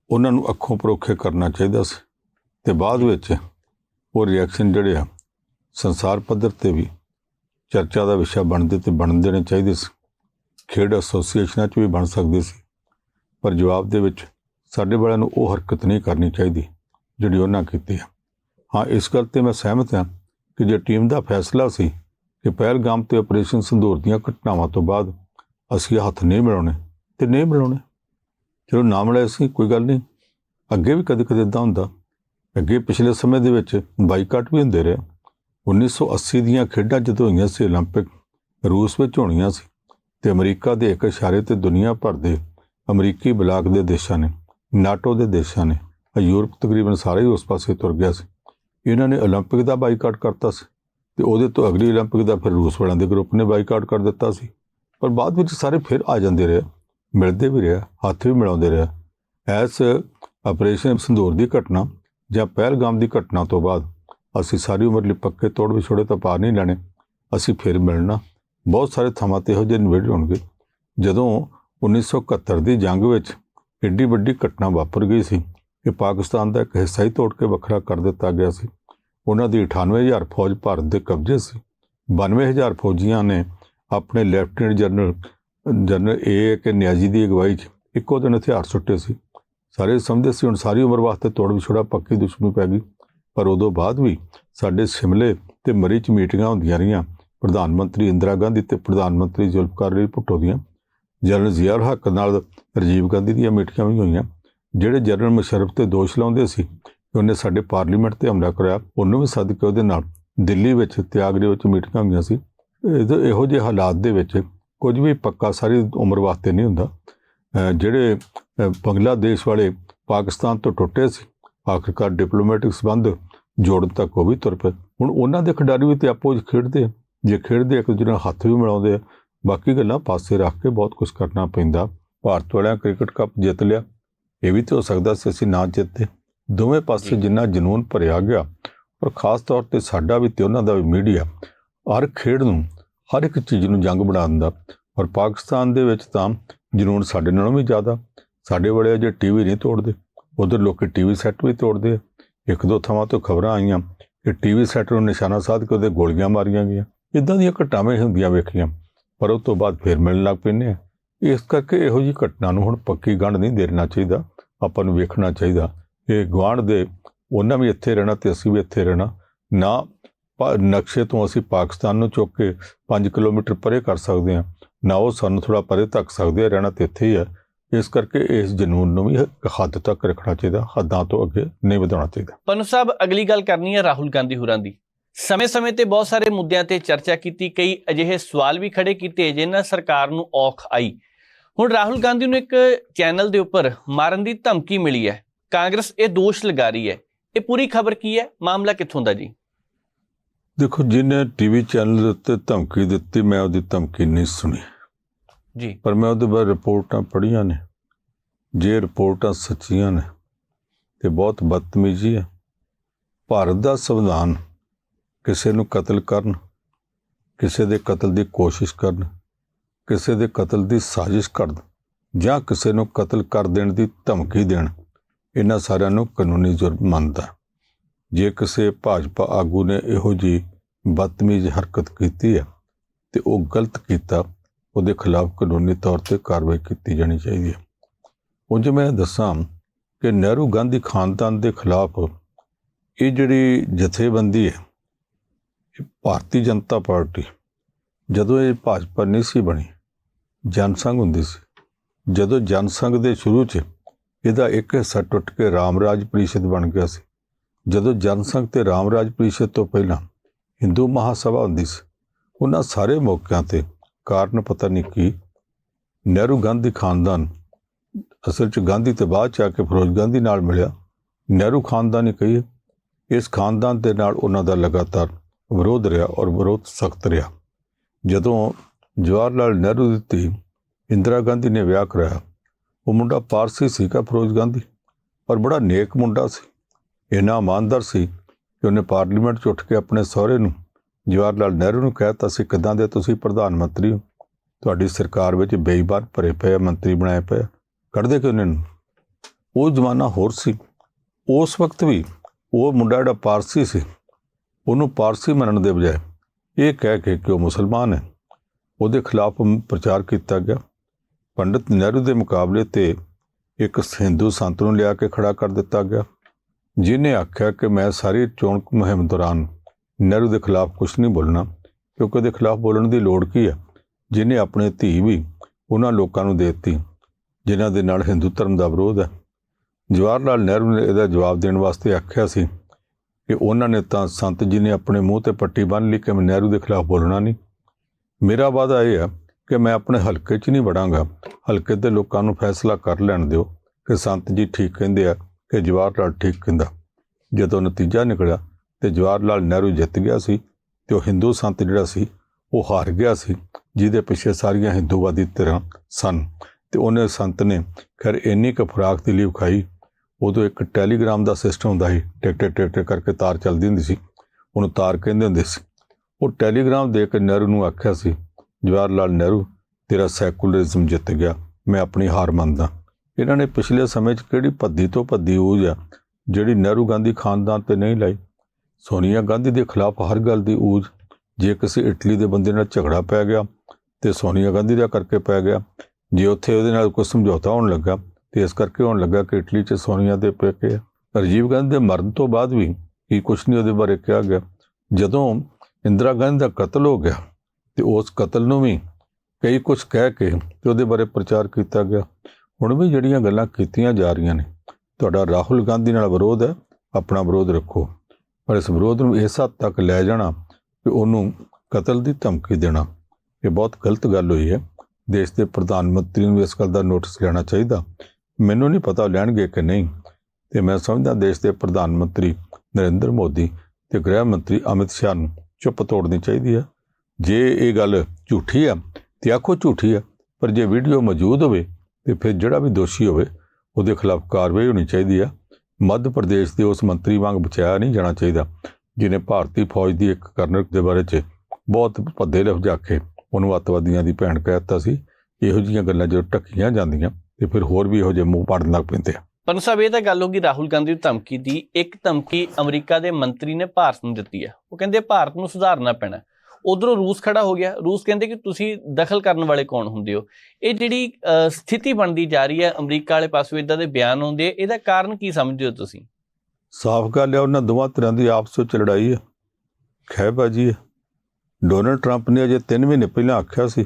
ਉਹਨਾਂ ਨੂੰ ਅੱਖੋਂ ਪਰੋਖੇ ਕਰਨਾ ਚਾਹੀਦਾ ਸੀ। ਤੇ ਬਾਅਦ ਵਿੱਚ ਉਹ ਰਿਐਕਸ਼ਨ ਜਿਹੜੇ ਆ ਸੰਸਾਰ ਪੱਧਰ ਤੇ ਵੀ ਚਰਚਾ ਦਾ ਵਿਸ਼ਾ ਬਣਦੇ ਤੇ ਬਣ ਦੇਣੇ ਚਾਹੀਦੇ ਸੀ। ਖੇਡ ਐਸੋਸੀਏਸ਼ਨਾਂ 'ਚ ਵੀ ਬਣ ਸਕਦੇ ਸੀ। ਪਰ ਜਵਾਬ ਦੇ ਵਿੱਚ ਸਾਡੇ ਵਾਲਿਆਂ ਨੂੰ ਉਹ ਹਰਕਤ ਨਹੀਂ ਕਰਨੀ ਚਾਹੀਦੀ ਜਿਹੜੀ ਉਹਨਾਂ ਕੀਤੀ ਆ। ਹਾਂ, ਇਸ ਗੱਲ ਤੇ ਮੈਂ ਸਹਿਮਤ ਹਾਂ ਕਿ ਜੇ ਟੀਮ ਦਾ ਫੈਸਲਾ ਸੀ ਕਿ ਪਹਿਲਗਾਮ ਤੇ ਆਪਰੇਸ਼ਨ ਸੰਦੂਰ ਦੀਆਂ ਘਟਨਾਵਾਂ ਤੋਂ ਬਾਅਦ ਅਸੀਂ ਹੱਥ ਨਹੀਂ ਮਿਲਾਉਣੇ ਤੇ ਨਹੀਂ ਮਿਲਾਉਣੇ। ਚਲੋ ਨਾ ਮਿਲਾਏ ਸੀ, ਕੋਈ ਗੱਲ ਨਹੀਂ। ਅੱਗੇ ਵੀ ਕਦੇ ਕਦੇ ਇਦਾਂ ਹੁੰਦਾ। ਅੱਗੇ ਪਿਛਲੇ ਸਮੇਂ ਦੇ ਵਿੱਚ ਬਾਈਕਾਟ ਵੀ ਹੁੰਦੇ ਰਹੇ। 1980 ਦੀਆਂ ਖੇਡਾਂ ਜਦੋਂ ਹੋਈਆਂ ਸੀ 올림픽 ਰੂਸ ਵਿੱਚ ਹੋਣੀਆਂ ਸੀ ਤੇ ਅਮਰੀਕਾ ਦੇ ਇੱਕ ਇਸ਼ਾਰੇ ਤੇ ਦੁਨੀਆ ਭਰ ਦੇ ਅਮਰੀਕੀ ਬਲਾਕ ਦੇ ਦੇਸ਼ਾਂ ਨੇ ਨਾਟੋ ਦੇ ਦੇਸ਼ਾਂ ਨੇ ਅ ਯੂਰਪ ਤਕਰੀਬਨ ਸਾਰੇ ਹੀ ਉਸ ਪਾਸੇ ਤੁਰ ਗਿਆ ਸੀ ਇਹਨਾਂ ਨੇ 올림픽 ਦਾ ਬਾਈਕਾਟ ਕਰਤਾ ਸੀ ਤੇ ਉਹਦੇ ਤੋਂ ਅਗਲੀ 올림픽 ਦਾ ਫਿਰ ਰੂਸ ਵਾਲਿਆਂ ਦੇ ਗਰੁੱਪ ਨੇ ਬਾਈਕਾਟ ਕਰ ਦਿੱਤਾ ਸੀ ਪਰ ਬਾਅਦ ਵਿੱਚ ਸਾਰੇ ਫਿਰ ਆ ਜਾਂਦੇ ਰਹੇ ਮਿਲਦੇ ਵੀ ਰਿਹਾ ਹੱਥ ਵੀ ਮਿਲਾਉਂਦੇ ਰਿਹਾ ਐਸ ਆਪਰੇਸ਼ਨ ਸੰਦੂਰ ਦੀ ਘਟਨਾ ਜਾਂ ਪਹਿਲਗਾਮ ਦੀ ਘਟਨਾ ਤੋਂ ਬਾਅਦ ਅਸੀਂ ਸਾਰੀ ਉਮਰ ਲਈ ਪੱਕੇ ਤੋੜ ਵਿਛੋੜੇ ਤਾਂ ਪਾ ਨਹੀਂ ਲੈਣੇ। ਅਸੀਂ ਫਿਰ ਮਿਲਣਾ। ਬਹੁਤ ਸਾਰੇ ਥਾਵਾਂ ਤੇ ਇਹੋ ਜਿਹੇ ਨਿਬੇੜ ਹੋਣਗੇ। ਜਦੋਂ 1971 ਦੀ ਜੰਗ ਵਿੱਚ ਐਡੀ ਵੱਡੀ ਘਟਨਾ ਵਾਪਰ ਗਈ ਸੀ ਕਿ ਪਾਕਿਸਤਾਨ ਦਾ ਇੱਕ ਹਿੱਸਾ ਹੀ ਤੋੜ ਕੇ ਵੱਖਰਾ ਕਰ ਦਿੱਤਾ ਗਿਆ ਸੀ। ਉਹਨਾਂ ਦੀ 98000 ਫੌਜ ਭਾਰਤ ਦੇ ਕਬਜ਼ੇ ਸੀ। 92000 ਫੌਜੀਆਂ ਨੇ ਆਪਣੇ lieutenant general general A K Niazi ਦੀ ਅਗਵਾਈ 'ਚ ਇੱਕੋ ਦਿਨ ਹਥਿਆਰ ਸੁੱਟੇ ਸੀ। ਸਾਰੇ ਸਮਝਦੇ ਸੀ ਹੁਣ ਸਾਰੀ ਉਮਰ ਵਾਸਤੇ ਤੋੜ ਵਿਛੋੜਾ ਪੱਕੀ ਦੁਸ਼ਮਣੀ ਪੈ ਗਈ। ਪਰ ਉਦੋਂ ਬਾਅਦ ਵੀ ਸਾਡੇ ਸ਼ਿਮਲੇ ਤੇ ਮਰੀ 'ਚ ਮੀਟਿੰਗਾਂ ਹੁੰਦੀਆਂ ਰਹੀਆਂ। ਪ੍ਰਧਾਨ ਮੰਤਰੀ ਇੰਦਰਾ ਗਾਂਧੀ ਤੇ ਪ੍ਰਧਾਨ ਮੰਤਰੀ ਜ਼ੁਲਫਕਾਰ ਅਲੀ ਭੁੱਟੋ ਦੀਆਂ। ਜਨਰਲ ਜ਼ਿਆਉਲ ਹੱਕ ਨਾਲ ਰਾਜੀਵ ਗਾਂਧੀ ਦੀਆਂ ਮੀਟਿੰਗਾਂ ਵੀ ਹੋਈਆਂ। ਜਿਹੜੇ ਜਨਰਲ ਮੁਸ਼ਰਫ ਤੇ ਦੋਸ਼ ਲਾਉਂਦੇ ਸੀ ਕਿ ਉਹਨੇ ਸਾਡੇ ਪਾਰਲੀਮੈਂਟ ਤੇ ਹਮਲਾ ਕਰਾਇਆ, ਉਹਨੂੰ ਵੀ ਸੱਦ ਕੇ ਉਹਦੇ ਨਾਲ ਦਿੱਲੀ ਵਿੱਚ ਤਿਆਗਰੇ ਵਿੱਚ ਮੀਟਿੰਗਾਂ ਹੋਈਆਂ ਸੀ। ਇਹੋ ਇਹੋ ਜਿਹੇ ਹਾਲਾਤ ਦੇ ਵਿੱਚ ਕੁਝ ਵੀ ਪੱਕਾ ਸਾਰੀ ਉਮਰ ਵਾਸਤੇ ਨਹੀਂ ਹੁੰਦਾ। ਜਿਹੜੇ ਬੰਗਲਾਦੇਸ਼ ਵਾਲੇ ਪਾਕਿਸਤਾਨ ਤੋਂ ਟੁੱਟੇ ਸੀ, ਆਖਿਰਕਾਰ ਡਿਪਲੋਮੈਟਿਕ ਸੰਬੰਧ ਜੋੜਨ ਤੱਕ ਉਹ ਵੀ ਤੁਰ ਪਏ। ਹੁਣ ਉਹਨਾਂ ਦੇ ਖਿਡਾਰੀ ਵੀ ਤੇ ਆਪੋ ਵਿੱਚ ਖੇਡਦੇ ਆ। ਜੇ ਖੇਡਦੇ ਇੱਕ ਦੂਜੇ ਨਾਲ ਹੱਥ ਵੀ ਮਿਲਾਉਂਦੇ ਆ। ਬਾਕੀ ਗੱਲਾਂ ਪਾਸੇ ਰੱਖ ਕੇ ਬਹੁਤ ਕੁਝ ਕਰਨਾ ਪੈਂਦਾ। ਭਾਰਤ ਵਾਲਿਆਂ ਕ੍ਰਿਕਟ ਕੱਪ ਜਿੱਤ ਲਿਆ। ਇਹ ਵੀ ਤੇ ਹੋ ਸਕਦਾ ਸੀ ਅਸੀਂ ਨਾ ਜਿੱਤਦੇ ਦੋਵੇਂ ਪਾਸੇ ਜੀ। ਜਿੰਨਾ ਜਨੂਨ ਭਰਿਆ ਗਿਆ ਪਰ ਖਾਸ ਤੌਰ ਤੇ ਸਾਡਾ ਵੀ ਤੇ ਉਹਨਾਂ ਦਾ ਵੀ ਮੀਡੀਆ ਹਰ ਖੇਡ ਨੂੰ ਹਰ ਇੱਕ ਚੀਜ਼ ਨੂੰ ਜੰਗ ਬਣਾ ਦਿੰਦਾ। ਔਰ ਪਾਕਿਸਤਾਨ ਦੇ ਵਿੱਚ ਤਾਂ ਜਨੂਨ ਸਾਡੇ ਨਾਲੋਂ ਵੀ ਜ਼ਿਆਦਾ। ਸਾਡੇ ਵਾਲੇ ਅਜੇ ਟੀਵੀ ਨਹੀਂ ਤੋੜਦੇ। ਉਧਰ ਲੋਕੀ ਟੀਵੀ ਸੈੱਟ ਵੀ ਤੋੜਦੇ ਆ। ਇੱਕ ਦੋ ਥਾਵਾਂ ਤੋਂ ਖਬਰਾਂ ਆਈਆਂ ਕਿ ਟੀਵੀ ਸੈਟ ਨੂੰ ਨਿਸ਼ਾਨਾ ਸਾਧ ਕੇ ਉਹਦੇ ਗੋਲੀਆਂ ਮਾਰੀਆਂ ਗਈਆਂ। ਇਦਾਂ ਦੀਆਂ ਘਟਨਾਵਾਂ ਹੁੰਦੀਆਂ ਵੇਖੀਆਂ, ਪਰ ਉਸ ਤੋਂ ਬਾਅਦ ਫਿਰ ਮਿਲਣ ਲੱਗ ਪੈਂਦੇ ਆ। ਇਸ ਕਰਕੇ ਇਹੋ ਜਿਹੀ ਘਟਨਾ ਨੂੰ ਹੁਣ ਪੱਕੀ ਗੰਢ ਨਹੀਂ ਦੇਣਾ ਚਾਹੀਦਾ, ਆਪਾਂ ਨੂੰ ਵੇਖਣਾ ਚਾਹੀਦਾ। ਇਹ ਗੁਆਂਢ ਦੇ, ਉਹਨਾਂ ਵੀ ਇੱਥੇ ਰਹਿਣਾ ਤੇ ਅਸੀਂ ਵੀ ਇੱਥੇ ਰਹਿਣਾ। ਨਾ ਨਕਸ਼ੇ ਤੋਂ ਅਸੀਂ ਪਾਕਿਸਤਾਨ ਨੂੰ ਚੁੱਕ ਕੇ 5 ਕਿਲੋਮੀਟਰ ਪਰੇ ਕਰ ਸਕਦੇ ਹਾਂ, ਨਾ ਉਹ ਸਾਨੂੰ ਥੋੜਾ ਪਰੇ ਤੱਕ ਸਕਦੇ ਆ, ਰਹਿਣਾ ਤੇ ਇੱਥੇ ਹੀ ਹੈ ਇਸ ਕਰਕੇ ਇਸ ਜਨੂਨ ਨੂੰ ਵੀ ਹੱਦ ਤੱਕ ਰੱਖਣਾ ਚਾਹੀਦਾ ਹੱਦਾਂ ਤੋਂ ਅੱਗੇ ਨਹੀਂ ਵਧਾਉਣਾ ਚਾਹੀਦਾ। ਪੰਨੂ ਸਾਹਿਬ ਅਗਲੀ ਗੱਲ ਕਰਨੀ ਹੈ ਰਾਹੁਲ ਗਾਂਧੀ ਹੋਰਾਂ ਦੀ। ਸਮੇਂ-ਸਮੇਂ ਤੇ ਬਹੁਤ ਸਾਰੇ ਮੁੱਦਿਆਂ ਤੇ ਚਰਚਾ ਕੀਤੀ ਕਈ ਅਜਿਹੇ ਸਵਾਲ ਵੀ ਖੜੇ ਕੀਤੇ ਜਿਨ੍ਹਾਂ ਸਰਕਾਰ ਨੂੰ ਔਖ ਆਈ। ਹੁਣ ਰਾਹੁਲ ਗਾਂਧੀ ਨੂੰ ਇੱਕ ਚੈਨਲ ਦੇ ਉੱਪਰ ਮਾਰਨ ਦੀ ਧਮਕੀ ਮਿਲੀ ਹੈ। ਕਾਂਗਰਸ ਇਹ ਦੋਸ਼ ਲਗਾ ਰਹੀ ਹੈ। ਇਹ ਪੂਰੀ ਖਬਰ ਕੀ ਹੈ? ਮਾਮਲਾ ਕਿੱਥੋਂ ਦਾ ਜੀ? ਦੇਖੋ ਜਿਹਨੇ ਟੀਵੀ ਚੈਨਲ ਦੇ ਉੱਤੇ ਧਮਕੀ ਦਿੱਤੀ ਮੈਂ ਉਹਦੀ ਧਮਕੀ ਨਹੀਂ ਸੁਣੀ। ਜੀ। ਪਰ ਮੈਂ ਉਹਦੇ ਬਾਰੇ ਰਿਪੋਰਟਾਂ ਪੜ੍ਹੀਆਂ ਨੇ। ਜੇ ਰਿਪੋਰਟਾਂ ਸੱਚੀਆਂ ਨੇ ਤੇ ਬਹੁਤ ਬਦਤਮੀਜ਼ੀ ਹੈ। ਭਾਰਤ ਦਾ ਸੰਵਿਧਾਨ ਕਿਸੇ ਨੂੰ ਕਤਲ ਕਰਨ, ਕਿਸੇ ਦੇ ਕਤਲ ਦੀ ਕੋਸ਼ਿਸ਼ ਕਰਨ, ਕਿਸੇ ਦੇ ਕਤਲ ਦੀ ਸਾਜ਼ਿਸ਼ ਕਰਨ ਜਾਂ ਕਿਸੇ ਨੂੰ ਕਤਲ ਕਰ ਦੇਣ ਦੀ ਧਮਕੀ ਦੇਣ, ਇਹਨਾਂ ਸਾਰਿਆਂ ਨੂੰ ਕਾਨੂੰਨੀ ਜੁਰਮ ਮੰਨਦਾ ਜੇ ਕਿਸੇ ਭਾਜਪਾ ਆਗੂ ਨੇ ਇਹੋ ਜੀ ਬਦਤਮੀਜ਼ ਹਰਕਤ ਕੀਤੀ ਹੈ ਤੇ ਉਹ ਗਲਤ ਕੀਤਾ, ਉਹਦੇ ਖਿਲਾਫ ਕਾਨੂੰਨੀ ਤੌਰ ਤੇ ਕਾਰਵਾਈ ਕੀਤੀ ਜਾਣੀ ਚਾਹੀਦੀ ਹੈ। ਉਂਝ ਮੈਂ ਦੱਸਾਂ ਕਿ ਨਹਿਰੂ ਗਾਂਧੀ ਖਾਨਦਾਨ ਦੇ ਖਿਲਾਫ ਇਹ ਜਿਹੜੀ ਜਥੇਬੰਦੀ ਹੈ, ਇਹ ਭਾਰਤੀ ਜਨਤਾ ਪਾਰਟੀ, ਜਦੋਂ ਇਹ ਭਾਜਪਾ ਨਹੀਂ ਸੀ ਬਣੀ, ਜਨਸੰਘ ਹੁੰਦੀ ਸੀ। ਜਦੋਂ ਜਨਸੰਘ ਦੇ ਸ਼ੁਰੂ 'ਚ ਇਹਦਾ ਇੱਕ ਹਿੱਸਾ ਟੁੱਟ ਕੇ ਰਾਮਰਾਜ ਪ੍ਰੀਸ਼ਦ ਬਣ ਗਿਆ ਸੀ, ਜਦੋਂ ਜਨਸੰਘ ਤੇ ਰਾਮਰਾਜ ਪ੍ਰੀਸ਼ਦ ਤੋਂ ਪਹਿਲਾਂ ਹਿੰਦੂ ਮਹਾਸਭਾ ਹੁੰਦੀ ਸੀ, ਉਹਨਾਂ ਸਾਰੇ ਮੌਕਿਆਂ ਤੇ ਕਾਰਨ ਪਤਾ ਨਹੀਂ ਕੀ ਨਹਿਰੂ ਗਾਂਧੀ ਖਾਨਦਾਨ ਅਸਲ ਚ ਗਾਂਧੀ ਤੇ ਬਾਅਦ ਚ ਆ ਕੇ ਫਿਰੋਜ਼ ਗਾਂਧੀ ਨਾਲ ਮਿਲਿਆ। ਨਹਿਰੂ ਖਾਨਦਾਨ ਹੀ ਕਹੀਏ ਇਸ ਖਾਨਦਾਨ ਦੇ ਨਾਲ ਉਹਨਾਂ ਦਾ ਲਗਾਤਾਰ ਵਿਰੋਧ ਰਿਹਾ ਔਰ ਵਿਰੋਧ ਸਖਤ ਰਿਹਾ। ਜਦੋਂ ਜਵਾਹਰ ਲਾਲ ਨਹਿਰੂ ਦੀ ਧੀ ਇੰਦਰਾ ਗਾਂਧੀ ਨੇ ਵਿਆਹ ਕਰਾਇਆ ਉਹ ਮੁੰਡਾ ਪਾਰਸੀ ਸੀਗਾ ਫਿਰੋਜ਼ ਗਾਂਧੀ ਔਰ ਬੜਾ ਨੇਕ ਮੁੰਡਾ ਸੀ। ਇੰਨਾ ਇਮਾਨਦਾਰ ਸੀ ਕਿ ਉਹਨੇ ਪਾਰਲੀਮੈਂਟ 'ਚ ਉੱਠ ਕੇ ਆਪਣੇ ਸਹੁਰੇ ਨੂੰ ਜਵਾਹਰ ਲਾਲ ਨਹਿਰੂ ਨੂੰ ਕਹਿਤਾ ਸੀ ਕਿਦਾਂ ਦੇ ਤੁਸੀਂ ਪ੍ਰਧਾਨ ਮੰਤਰੀ ਹੋ? ਤੁਹਾਡੀ ਸਰਕਾਰ ਵਿੱਚ ਬੇਈਮਾਨ ਭਰੇ ਪਏ ਆ, ਮੰਤਰੀ ਬਣਾਏ ਪਏ ਕੱਢਦੇ ਕਿ ਉਹਨਾਂ ਨੂੰ? ਉਹ ਜ਼ਮਾਨਾ ਹੋਰ ਸੀ। ਉਸ ਵਕਤ ਵੀ ਉਹ ਮੁੰਡਾ ਜਿਹੜਾ ਪਾਰਸੀ ਸੀ, ਉਹਨੂੰ ਪਾਰਸੀ ਮੰਨਣ ਦੇ ਬਜਾਏ ਇਹ ਕਹਿ ਕੇ ਕਿ ਉਹ ਮੁਸਲਮਾਨ ਹੈ। ਉਹਦੇ ਖਿਲਾਫ ਪ੍ਰਚਾਰ ਕੀਤਾ ਗਿਆ। ਪੰਡਿਤ ਨਹਿਰੂ ਦੇ ਮੁਕਾਬਲੇ ਤੇ ਇੱਕ ਹਿੰਦੂ ਸੰਤ ਨੂੰ ਲਿਆ ਕੇ ਖੜਾ ਕਰ ਦਿੱਤਾ ਗਿਆ ਜਿਨੇ ਆਖਿਆ ਕਿ ਮੈਂ ਸਾਰੀ ਚੋਣ ਮੁਹਿੰਮ ਦੌਰਾਨ ਨਹਿਰੂ ਦੇ ਖਿਲਾਫ ਕੁਝ ਨਹੀਂ ਬੋਲਣਾ, ਕਿਉਂਕਿ ਉਹਦੇ ਖਿਲਾਫ ਬੋਲਣ ਦੀ ਲੋੜ ਕੀ ਹੈ? ਜਿਨੇ ਆਪਣੇ ਧੀ ਵੀ ਉਹਨਾਂ ਲੋਕਾਂ ਨੂੰ ਦੇ ਦਿੱਤੀ। ਜਿਨ੍ਹਾਂ ਦੇ ਨਾਲ ਹਿੰਦੂ ਧਰਮ ਦਾ ਵਿਰੋਧ ਹੈ। ਜਵਾਹਰ ਲਾਲ ਨਹਿਰੂ ਨੇ ਇਹਦਾ ਜਵਾਬ ਦੇਣ ਵਾਸਤੇ ਆਖਿਆ ਸੀ ਕਿ ਉਹਨਾਂ ਨੇ ਤਾਂ ਸੰਤ ਜੀ ਨੇ ਆਪਣੇ ਮੂੰਹ ਤੇ ਪੱਟੀ ਬੰਨ੍ਹ ਲਈ ਕਿ ਮੈਂ ਨਹਿਰੂ ਦੇ ਖਿਲਾਫ ਬੋਲਣਾ ਨਹੀਂ। ਮੇਰਾ ਵਾਅਦਾ ਇਹ ਹੈ ਕਿ ਮੈਂ ਆਪਣੇ ਹਲਕੇ 'ਚ ਨਹੀਂ ਵੜਾਂਗਾ। ਹਲਕੇ ਦੇ ਲੋਕਾਂ ਨੂੰ ਫੈਸਲਾ ਕਰ ਲੈਣ ਦਿਓ ਕਿ ਸੰਤ ਜੀ ਠੀਕ ਕਹਿੰਦੇ ਆ ਕਿ ਜਵਾਹਰ ਲਾਲ ਠੀਕ ਕਹਿੰਦਾ। ਜਦੋਂ ਨਤੀਜਾ ਨਿਕਲਿਆ ਤੇ ਜਵਾਹਰ ਲਾਲ ਨਹਿਰੂ ਜਿੱਤ ਗਿਆ ਸੀ ਤੇ ਉਹ ਹਿੰਦੂ ਸੰਤ ਜਿਹੜਾ ਸੀ ਉਹ ਹਾਰ ਗਿਆ ਸੀ, ਜਿਹਦੇ ਪਿੱਛੇ ਸਾਰੀਆਂ ਹਿੰਦੂਵਾਦੀ ਧਿਰਾਂ ਸਨ। ਤੇ ਉਹਨੇ ਸੰਤ ਨੇ ਖੈਰ ਇੰਨੀ ਕੁ ਖੁਰਾਕ ਦੀ ਲਈ ਖਾਈ, ਉਦੋਂ ਇੱਕ ਟੈਲੀਗ੍ਰਾਮ ਦਾ ਸਿਸਟਮ ਹੁੰਦਾ ਸੀ, ਟਿਕ ਟਿਕ ਟਿਕ ਟਿਕ ਕਰਕੇ ਤਾਰ ਚੱਲਦੀ ਹੁੰਦੀ ਸੀ, ਉਹਨੂੰ ਤਾਰ ਕਹਿੰਦੇ ਹੁੰਦੇ ਸੀ। ਉਹ ਟੈਲੀਗ੍ਰਾਮ ਦੇ ਕੇ ਨਹਿਰੂ ਨੂੰ ਆਖਿਆ ਸੀ, ਜਵਾਹਰ ਲਾਲ ਨਹਿਰੂ, ਤੇਰਾ ਸੈਕੂਲਰਿਜ਼ਮ ਜਿੱਤ ਗਿਆ, ਮੈਂ ਆਪਣੀ ਹਾਰ ਮੰਨਦਾ। ਇਹਨਾਂ ਨੇ ਪਿਛਲੇ ਸਮੇਂ 'ਚ ਕਿਹੜੀ ਭੱਦੀ ਤੋਂ ਭੱਦੀ ਊਜ ਆ, ਜਿਹੜੀ ਨਹਿਰੂ ਗਾਂਧੀ ਖਾਨਦਾਨ ਤੇ ਨਹੀਂ ਲਾਈ? ਸੋਨੀਆ ਗਾਂਧੀ ਦੇ ਖਿਲਾਫ ਹਰ ਗੱਲ ਦੀ ਊਜ, ਜੇ ਕਿਸੇ ਇਟਲੀ ਦੇ ਬੰਦੇ ਨਾਲ ਝਗੜਾ ਪੈ ਗਿਆ ਤੇ ਸੋਨੀਆ ਗਾਂਧੀ ਦਾ ਕਰਕੇ ਪੈ ਗਿਆ ਜੇ ਉੱਥੇ ਉਹਦੇ ਨਾਲ ਕੋਈ ਸਮਝੌਤਾ ਹੋਣ ਲੱਗਾ ਤੇ ਇਸ ਕਰਕੇ ਹੋਣ ਲੱਗਾ ਕਿ ਇਟਲੀ 'ਚ ਸੋਨੀਆ ਦੇ ਪੇਕੇ ਰਾਜੀਵ ਗਾਂਧੀ ਦੇ ਮਰਨ ਤੋਂ ਬਾਅਦ ਵੀ ਕੀ ਕੁਝ ਨਹੀਂ ਉਹਦੇ ਬਾਰੇ ਕਿਹਾ ਗਿਆ। ਜਦੋਂ ਇੰਦਰਾ ਗਾਂਧੀ ਦਾ ਕਤਲ ਹੋ ਗਿਆ ਤੇ ਉਸ ਕਤਲ ਨੂੰ ਵੀ ਕਈ ਕੁਝ ਕਹਿ ਕੇ ਤੇ ਉਹਦੇ ਬਾਰੇ ਪ੍ਰਚਾਰ ਕੀਤਾ ਗਿਆ। ਹੁਣ ਵੀ ਜਿਹੜੀਆਂ ਗੱਲਾਂ ਕੀਤੀਆਂ ਜਾ ਰਹੀਆਂ ਨੇ, ਤੁਹਾਡਾ ਰਾਹੁਲ ਗਾਂਧੀ ਨਾਲ ਵਿਰੋਧ ਹੈ, ਆਪਣਾ ਵਿਰੋਧ ਰੱਖੋ। ਪਰ ਇਸ ਵਿਰੋਧ ਨੂੰ ਇਸ ਹੱਦ ਤੱਕ ਲੈ ਜਾਣਾ ਕਿ ਉਹਨੂੰ ਕਤਲ ਦੀ ਧਮਕੀ ਦੇਣਾ, ਇਹ ਬਹੁਤ ਗਲਤ ਗੱਲ ਹੋਈ ਹੈ। ਦੇਸ਼ ਦੇ ਪ੍ਰਧਾਨ ਮੰਤਰੀ ਨੂੰ ਇਸ ਗੱਲ ਦਾ ਨੋਟਿਸ ਲੈਣਾ ਚਾਹੀਦਾ। ਮੈਨੂੰ ਨਹੀਂ ਪਤਾ ਲੈਣਗੇ ਕਿ ਨਹੀਂ। ਤੇ ਮੈਂ ਸਮਝਦਾ ਦੇਸ਼ ਦੇ ਪ੍ਰਧਾਨ ਮੰਤਰੀ ਨਰਿੰਦਰ ਮੋਦੀ ਤੇ ਗ੍ਰਹਿ ਮੰਤਰੀ ਅਮਿਤ ਸ਼ਾਹ ਨੂੰ ਚੁੱਪ ਤੋੜਨੀ ਚਾਹੀਦੀ ਹੈ। ਜੇ ਇਹ ਗੱਲ ਝੂਠੀ ਆ ਤੇ ਆਖੋ ਝੂਠੀ ਆ ਪਰ ਜੇ ਵੀਡੀਓ ਮੌਜੂਦ ਹੋਵੇ ਤੇ ਫਿਰ ਜਿਹੜਾ ਵੀ ਦੋਸ਼ੀ ਹੋਵੇ, ਉਹਦੇ ਖਿਲਾਫ ਕਾਰਵਾਈ ਹੋਣੀ ਚਾਹੀਦੀ ਆ ਮੱਧ ਪ੍ਰਦੇਸ਼ ਦੇ ਉਸ ਮੰਤਰੀ ਵਾਂਗ ਬਚਾਇਆ ਨਹੀਂ ਜਾਣਾ ਚਾਹੀਦਾ ਜਿਨੇ ਭਾਰਤੀ ਫੌਜ ਦੀ ਇੱਕ ਕਰਨਲ ਦੇ ਬਾਰੇ 'ਚ ਬਹੁਤ ਭੱਦੇ ਲਫ਼ਜ਼ ਆਖੇ। ਉਹਨੂੰ ਅੱਤਵਾਦੀਆਂ ਦੀ ਭੈਣ ਕਹਿ ਦਿੱਤਾ ਸੀ ਇਹੋ ਜਿਹੀਆਂ ਗੱਲਾਂ ਜਦੋਂ ਟੱਕੀਆਂ ਜਾਂਦੀਆਂ ਤੇ ਫਿਰ ਹੋਰ ਵੀ ਇਹੋ ਜਿਹੇ ਮੂੰਹ ਪਾੜਨ ਲੱਗ ਪੈਂਦੇ ਆ। ਪੰਨੂ ਸਾਹਿਬ ਇਹ ਤਾਂ ਗੱਲ ਹੋ ਗਈ ਰਾਹੁਲ ਗਾਂਧੀ ਦੀ ਧਮਕੀ ਦੀ ਇੱਕ ਧਮਕੀ ਅਮਰੀਕਾ ਦੇ ਮੰਤਰੀ ਨੇ ਭਾਰਤ ਨੂੰ ਦਿੱਤੀ ਹੈ ਉਹ ਕਹਿੰਦੇ ਭਾਰਤ ਨੂੰ ਸੁਧਾਰਨਾ ਪੈਣਾ। ਉਧਰੋਂ ਰੂਸ ਖੜਾ ਹੋ ਗਿਆ। ਰੂਸ ਕਹਿੰਦੇ ਕਿ ਤੁਸੀਂ ਦਖਲ ਕਰਨ ਵਾਲੇ ਕੌਣ ਹੁੰਦੇ ਹੋ? ਇਹ ਜਿਹੜੀ ਸਥਿਤੀ ਬਣਦੀ ਜਾ ਰਹੀ ਹੈ ਅਮਰੀਕਾ ਵਾਲੇ ਪਾਸੋਂ ਇਦਾਂ ਦੇ ਬਿਆਨ ਆਉਂਦੇ ਆ, ਇਹਦਾ ਕਾਰਨ ਕੀ ਸਮਝਦੇ ਹੋ ਤੁਸੀਂ? ਸਾਫ਼ ਗੱਲ ਹੈ ਉਹਨਾਂ ਦੋਵਾਂ ਤਰ੍ਹਾਂ ਦੀ ਆਪਸ ਵਿੱਚ ਲੜਾਈ ਹੈ ਖਹਿਬਾਜੀ ਹੈ ਡੋਨਲਡ ਟਰੰਪ ਨੇ ਅਜੇ 3 ਮਹੀਨੇ ਪਹਿਲਾਂ ਆਖਿਆ ਸੀ,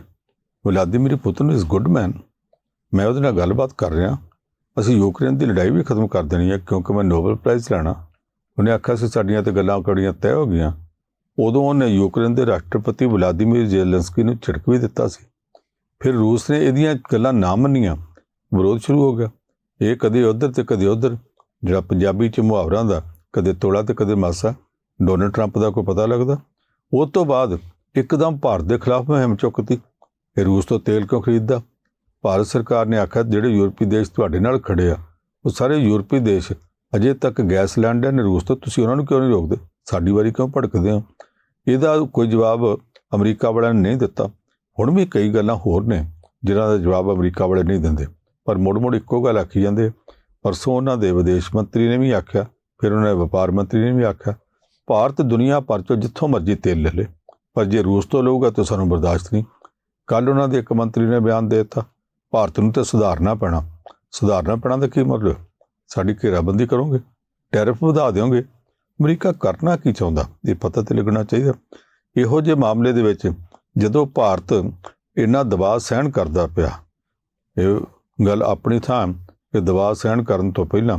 Vladimir Putin is good man ਮੈਂ ਉਹਦੇ ਨਾਲ ਗੱਲਬਾਤ ਕਰ ਰਿਹਾ ਅਸੀਂ ਯੂਕਰੇਨ ਦੀ ਲੜਾਈ ਵੀ ਖਤਮ ਕਰ ਦੇਣੀ ਹੈ ਕਿਉਂਕਿ ਮੈਂ ਨੋਬਲ ਪ੍ਰਾਈਜ਼ ਲੈਣਾ। ਉਹਨੇ ਆਖਿਆ ਸੀ, ਸਾਡੀਆਂ ਤੇ ਗੱਲਾਂ ਕੜੀਆਂ ਤੈਅ ਹੋ ਗਈਆਂ। ਉਦੋਂ ਉਹਨੇ ਯੂਕਰੇਨ ਦੇ ਰਾਸ਼ਟਰਪਤੀ ਵਲਾਦੀਮੀਰ ਜ਼ੇਲੈਂਸਕੀ ਨੂੰ ਝਿੜਕ ਵੀ ਦਿੱਤਾ ਸੀ। ਫਿਰ ਰੂਸ ਨੇ ਇਹਦੀਆਂ ਗੱਲਾਂ ਨਾ ਮੰਨੀਆਂ। ਵਿਰੋਧ ਸ਼ੁਰੂ ਹੋ ਗਿਆ। ਇਹ ਕਦੇ ਉਧਰ ਤੇ ਕਦੇ ਉਧਰ। ਜਿਹੜਾ ਪੰਜਾਬੀ ਚ ਮੁਹਾਵਰਾ ਦਾ, ਕਦੇ ਤੋਲਾ ਤੇ ਕਦੇ ਮਾਸਾ, ਡੋਨਲਡ ਟਰੰਪ ਦਾ ਕੋਈ ਪਤਾ ਲੱਗਦਾ? ਉਹ ਤੋਂ ਬਾਅਦ ਇੱਕਦਮ ਭਾਰਤ ਦੇ ਖਿਲਾਫ ਮੁਹਿੰਮ ਚੁੱਕਤੀ। ਇਹ ਰੂਸ ਤੋਂ ਤੇਲ ਕਿਉਂ ਖਰੀਦਦਾ? ਭਾਰਤ ਸਰਕਾਰ ਨੇ ਆਖਿਆ, ਜਿਹੜੇ ਯੂਰਪੀ ਦੇਸ਼ ਤੁਹਾਡੇ ਨਾਲ ਖੜੇ ਆ, ਉਹ ਸਾਰੇ ਯੂਰਪੀ ਦੇਸ਼ ਅਜੇ ਤੱਕ ਗੈਸ ਲੈਂਦੇ ਨੇ ਰੂਸ ਤੋਂ, ਤੁਸੀਂ ਉਹਨਾਂ ਨੂੰ ਕਿਉਂ ਨਹੀਂ ਰੋਕਦੇ? ਸਾਡੀ ਵਾਰੀ ਕਿਉਂ ਭੜਕਦੇ ਹੋ? ਇਹਦਾ ਕੋਈ ਜਵਾਬ ਅਮਰੀਕਾ ਵਾਲਿਆਂ ਨੇ ਨਹੀਂ ਦਿੱਤਾ। ਹੁਣ ਵੀ ਕਈ ਗੱਲਾਂ ਹੋਰ ਨੇ, ਜਿਨ੍ਹਾਂ ਦਾ ਜਵਾਬ ਅਮਰੀਕਾ ਵਾਲੇ ਨਹੀਂ ਦਿੰਦੇ। ਪਰ ਮੁੜ-ਮੁੜ ਇੱਕੋ ਗੱਲ ਆਖੀ ਜਾਂਦੇ ਪਰਸੋਂ ਉਹਨਾਂ ਦੇ ਵਿਦੇਸ਼ ਮੰਤਰੀ ਨੇ ਵੀ ਆਖਿਆ, ਫਿਰ ਉਹਨਾਂ ਦੇ ਵਪਾਰ ਮੰਤਰੀ ਨੇ ਵੀ ਆਖਿਆ ਭਾਰਤ ਦੁਨੀਆ ਭਰ ਚੋਂ ਜਿੱਥੋਂ ਮਰਜ਼ੀ ਤੇਲ ਲੈ ਲੇ, ਪਰ ਜੇ ਰੂਸ ਤੋਂ ਲਊਗਾ ਤਾਂ ਸਾਨੂੰ ਬਰਦਾਸ਼ਤ ਨਹੀਂ। ਕੱਲ ਉਹਨਾਂ ਦੇ ਇੱਕ ਮੰਤਰੀ ਨੇ ਬਿਆਨ ਦੇ ਦਿੱਤਾ, ਭਾਰਤ ਨੂੰ ਤਾਂ ਸੁਧਾਰਨਾ ਪੈਣਾ। ਸੁਧਾਰਨਾ ਪੈਣਾ ਦਾ ਕੀ ਮਤਲਬ? ਸਾਡੀ ਘੇਰਾਬੰਦੀ ਕਰੋਗੇ? ਟੈਰਿਫ ਵਧਾ ਦਿਓਗੇ? ਅਮਰੀਕਾ ਕਰਨਾ ਕੀ ਚਾਹੁੰਦਾ? ਇਹ ਪਤਾ ਤੇ ਲੱਗਣਾ ਚਾਹੀਦਾ। ਇਹੋ ਜਿਹੇ ਮਾਮਲੇ ਦੇ ਵਿੱਚ ਜਦੋਂ ਭਾਰਤ ਇੰਨਾ ਦਬਾਅ ਸਹਿਣ ਕਰਦਾ ਪਿਆ, ਇਹ ਗੱਲ ਆਪਣੀ ਥਾਂ ਕਿ ਦਬਾਅ ਸਹਿਣ ਕਰਨ ਤੋਂ ਪਹਿਲਾਂ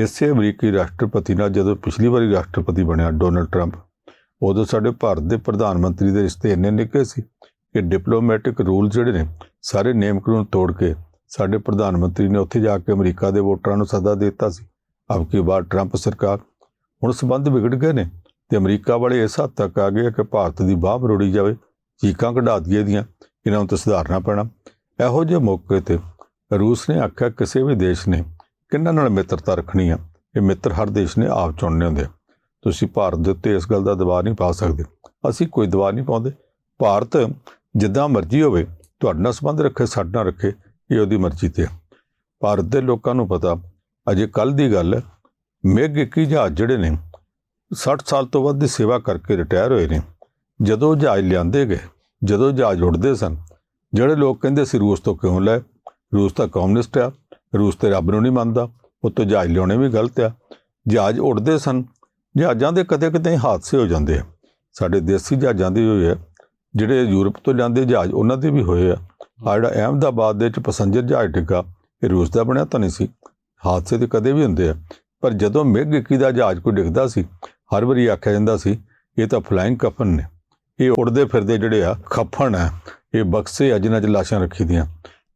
ਇਸੇ ਅਮਰੀਕੀ ਰਾਸ਼ਟਰਪਤੀ ਨਾਲ ਜਦੋਂ ਪਿਛਲੀ ਵਾਰੀ ਰਾਸ਼ਟਰਪਤੀ ਬਣਿਆ ਡੋਨਲਡ ਟਰੰਪ, ਉਦੋਂ ਸਾਡੇ ਭਾਰਤ ਦੇ ਪ੍ਰਧਾਨ ਮੰਤਰੀ ਦੇ ਰਿਸ਼ਤੇ ਇੰਨੇ ਨਿੱਘੇ ਸੀ ਕਿ ਡਿਪਲੋਮੈਟਿਕ ਰੂਲ ਜਿਹੜੇ ਨੇ, ਸਾਰੇ ਨੇਮ ਕਾਨੂੰਨ ਤੋੜ ਕੇ ਸਾਡੇ ਪ੍ਰਧਾਨ ਮੰਤਰੀ ਨੇ ਉੱਥੇ ਜਾ ਕੇ ਅਮਰੀਕਾ ਦੇ ਵੋਟਰਾਂ ਨੂੰ ਸੱਦਾ ਦਿੱਤਾ ਸੀ। ਅਬ ਕੀ ਬਾਤ ਟਰੰਪ ਸਰਕਾਰ? ਹੁਣ ਸਬੰਧ ਵਿਗੜ ਗਏ ਨੇ ਤੇ ਅਮਰੀਕਾ ਵਾਲੇ ਇਸ ਹੱਦ ਤੱਕ ਆ ਗਏ ਕਿ ਭਾਰਤ ਦੀ ਬਾਹ ਮਰੋੜੀ ਜਾਵੇ, ਚੀਕਾਂ ਕਢਾ ਦਈਏ ਦੀਆਂ, ਇਹਨਾਂ ਨੂੰ ਤਾਂ ਸੁਧਾਰਨਾ ਪੈਣਾ। ਇਹੋ ਜਿਹੇ ਮੌਕੇ ਤੇ ਰੂਸ ਨੇ ਆਖਿਆ ਕਿਸੇ ਵੀ ਦੇਸ਼ ਨੇ ਕਿੰਨਾਂ ਨਾਲ ਮਿੱਤਰਤਾ ਰੱਖਣੀ ਆ? ਇਹ ਮਿੱਤਰ ਹਰ ਦੇਸ਼ ਨੇ ਆਪ ਚੁਣਨੇ ਹੁੰਦੇ ਆ। ਤੁਸੀਂ ਭਾਰਤ ਦੇ ਉੱਤੇ ਇਸ ਗੱਲ ਦਾ ਦਬਾਅ ਨਹੀਂ ਪਾ ਸਕਦੇ। ਅਸੀਂ ਕੋਈ ਦਬਾਅ ਨਹੀਂ ਪਾਉਂਦੇ। ਭਾਰਤ ਜਿੱਦਾਂ ਮਰਜ਼ੀ ਹੋਵੇ ਤੁਹਾਡੇ ਨਾਲ ਸੰਬੰਧ ਰੱਖੇ ਸਾਡੇ ਨਾਲ ਰੱਖੇ ਇਹ ਉਹਦੀ ਮਰਜ਼ੀ ਤੇ ਆ। ਭਾਰਤ ਦੇ ਲੋਕਾਂ ਨੂੰ ਪਤਾ ਅਜੇ ਕੱਲ ਦੀ ਗੱਲ ਹੈ, ਮਿਗ 21 ਜਹਾਜ਼ ਜਿਹੜੇ ਨੇ 60 ਸਾਲ ਤੋਂ ਵੱਧ ਦੀ ਸੇਵਾ ਕਰਕੇ ਰਿਟਾਇਰ ਹੋਏ ਨੇ। ਜਦੋਂ ਜਹਾਜ਼ ਲਿਆਂਦੇ ਗਏ ਜਦੋਂ ਜਹਾਜ਼ ਉੱਡਦੇ ਸਨ ਜਿਹੜੇ ਲੋਕ ਕਹਿੰਦੇ ਸੀ ਰੂਸ ਤੋਂ ਕਿਉਂ ਲੈ? ਰੂਸ ਤਾਂ ਕਮਿਊਨਿਸਟ ਆ। ਰੂਸ ਤੇ ਰੱਬ ਨੂੰ ਨਹੀਂ ਮੰਨਦਾ ਉੱਤੋਂ ਜਹਾਜ਼ ਲਿਆਉਣੇ ਵੀ ਗਲਤ ਆ। ਜਹਾਜ਼ ਉੱਡਦੇ ਸਨ, ਜਹਾਜ਼ਾਂ ਦੇ ਕਦੇ ਕਦੇ ਹਾਦਸੇ ਹੋ ਜਾਂਦੇ ਆ। ਸਾਡੇ ਦੇਸੀ ਜਹਾਜ਼ਾਂ ਦੇ ਹੋਏ ਆ, ਜਿਹੜੇ ਯੂਰਪ ਤੋਂ ਜਾਂਦੇ ਜਹਾਜ਼ ਉਹਨਾਂ ਦੇ ਵੀ ਹੋਏ ਆ। ਆ ਜਿਹੜਾ ਅਹਿਮਦਾਬਾਦ ਦੇ ਵਿੱਚ ਪੈਸੰਜਰ ਜਹਾਜ਼ ਡਿੱਗਾ, ਇਹ ਰੂਸ ਦਾ ਬਣਿਆ ਤਾਂ ਨਹੀਂ ਸੀ। ਹਾਦਸੇ ਤੇ ਕਦੇ ਵੀ ਹੁੰਦੇ ਆ। ਪਰ ਜਦੋਂ ਮਿਗ 21 ਦਾ ਜਹਾਜ਼ ਕੋਈ ਡਿੱਗਦਾ ਸੀ, ਹਰ ਵਾਰੀ ਆਖਿਆ ਜਾਂਦਾ ਸੀ, ਇਹ ਤਾਂ ਫਲਾਈਂਗ ਕਫਨ ਨੇ। ਇਹ ਉੜਦੇ ਫਿਰਦੇ ਜਿਹੜੇ ਆ ਖੱਫਣ ਆ। ਇਹ ਬਕਸੇ ਆ ਜਿਨ੍ਹਾਂ 'ਚ ਲਾਸ਼ਾਂ ਰੱਖੀ ਦੀਆਂ।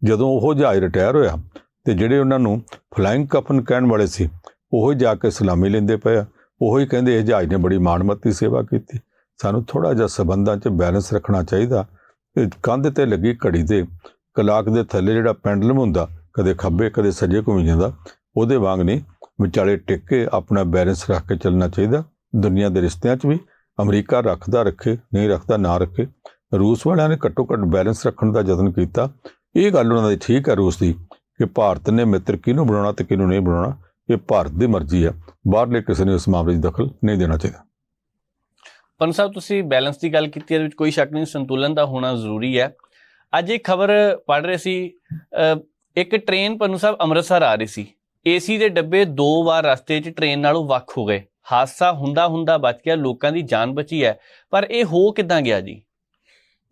ਜਦੋਂ ਉਹ ਜਹਾਜ਼ ਰਿਟਾਇਰ ਹੋਇਆ ਤੇ ਜਿਹੜੇ ਉਹਨਾਂ ਨੂੰ ਫਲਾਈਂਗ ਕਫਨ ਕਹਿਣ ਵਾਲੇ ਸੀ, ਉਹ ਹੀ ਜਾ ਕੇ ਸਲਾਮੀ ਲੈਂਦੇ ਪਏ ਆ। ਉਹ ਹੀ ਕਹਿੰਦੇ, ਇਹ ਜਹਾਜ਼ ਨੇ ਬੜੀ ਮਾਣਮੱਤੀ ਸੇਵਾ ਕੀਤੀ। ਸਾਨੂੰ ਥੋੜਾ ਜਿਹਾ ਸਬੰਧਾਂ 'ਚ ਬੈਲੈਂਸ ਰੱਖਣਾ ਚਾਹੀਦਾ। ਇਹ ਕੰਧ ਤੇ ਲੱਗੀ ਘੜੀ ਦੇ ਕਲਾਕ ਦੇ ਥੱਲੇ ਜਿਹੜਾ ਪੈਂਡਲਮ ਹੁੰਦਾ, ਕਦੇ ਖੱਬੇ, ਕਦੇ ਸੱਜੇ ਘੁੰਮ ਜਾਂਦਾ ਉਹਦੇ ਵਾਂਗ ਨਹੀਂ, ਵਿਚਾਲੇ ਟਿਕ ਕੇ ਆਪਣਾ ਬੈਲੈਂਸ ਰੱਖ ਕੇ ਚੱਲਣਾ ਚਾਹੀਦਾ। ਦੁਨੀਆ ਦੇ ਰਿਸ਼ਤਿਆਂ 'ਚ ਵੀ ਅਮਰੀਕਾ ਰੱਖਦਾ ਰੱਖੇ, ਨਹੀਂ ਰੱਖਦਾ ਨਾ ਰੱਖੇ। ਰੂਸ ਵਾਲਿਆਂ ਨੇ ਘੱਟੋ ਘੱਟ ਬੈਲੈਂਸ ਰੱਖਣ ਦਾ ਯਤਨ ਕੀਤਾ। ਇਹ ਗੱਲ ਉਹਨਾਂ ਦੀ ਠੀਕ ਹੈ ਰੂਸ ਦੀ। ਕਿ ਭਾਰਤ ਨੇ ਮਿੱਤਰ ਕਿਹਨੂੰ ਬਣਾਉਣਾ ਤੇ ਕਿਹਨੂੰ ਨਹੀਂ ਬਣਾਉਣਾ ਇਹ ਭਾਰਤ ਦੀ ਮਰਜ਼ੀ ਹੈ। ਬਾਹਰਲੇ ਕਿਸੇ ਨੇ ਉਸ ਮਾਮਲੇ 'ਚ ਦਖਲ ਨਹੀਂ ਦੇਣਾ ਚਾਹੀਦਾ। ਪੰਨੂ ਸਾਹਿਬ ਤੁਸੀਂ ਬੈਲੈਂਸ ਦੀ ਗੱਲ ਕੀਤੀ ਇਹਦੇ ਵਿੱਚ ਕੋਈ ਸ਼ੱਕ ਨਹੀਂ ਸੰਤੁਲਨ ਦਾ ਹੋਣਾ ਜ਼ਰੂਰੀ ਹੈ। ਅੱਜ ਇੱਕ ਖਬਰ ਪੜ੍ਹ ਰਹੇ ਸੀ ਇੱਕ ਟ੍ਰੇਨ ਪੰਨੂ ਸਾਹਿਬ ਅੰਮ੍ਰਿਤਸਰ ਆ ਰਹੀ ਸੀ। ਏਸੀ ਦੇ ਡੱਬੇ ਦੋ ਵਾਰ ਰਸਤੇ 'ਚ ਟ੍ਰੇਨ ਨਾਲੋਂ ਵੱਖ ਹੋ ਗਏ। ਹਾਦਸਾ ਹੁੰਦਾ ਹੁੰਦਾ ਬਚ ਗਿਆ ਲੋਕਾਂ ਦੀ ਜਾਨ ਬਚੀ ਹੈ। ਪਰ ਇਹ ਹੋ ਕਿਦਾਂ ਗਿਆ ਜੀ?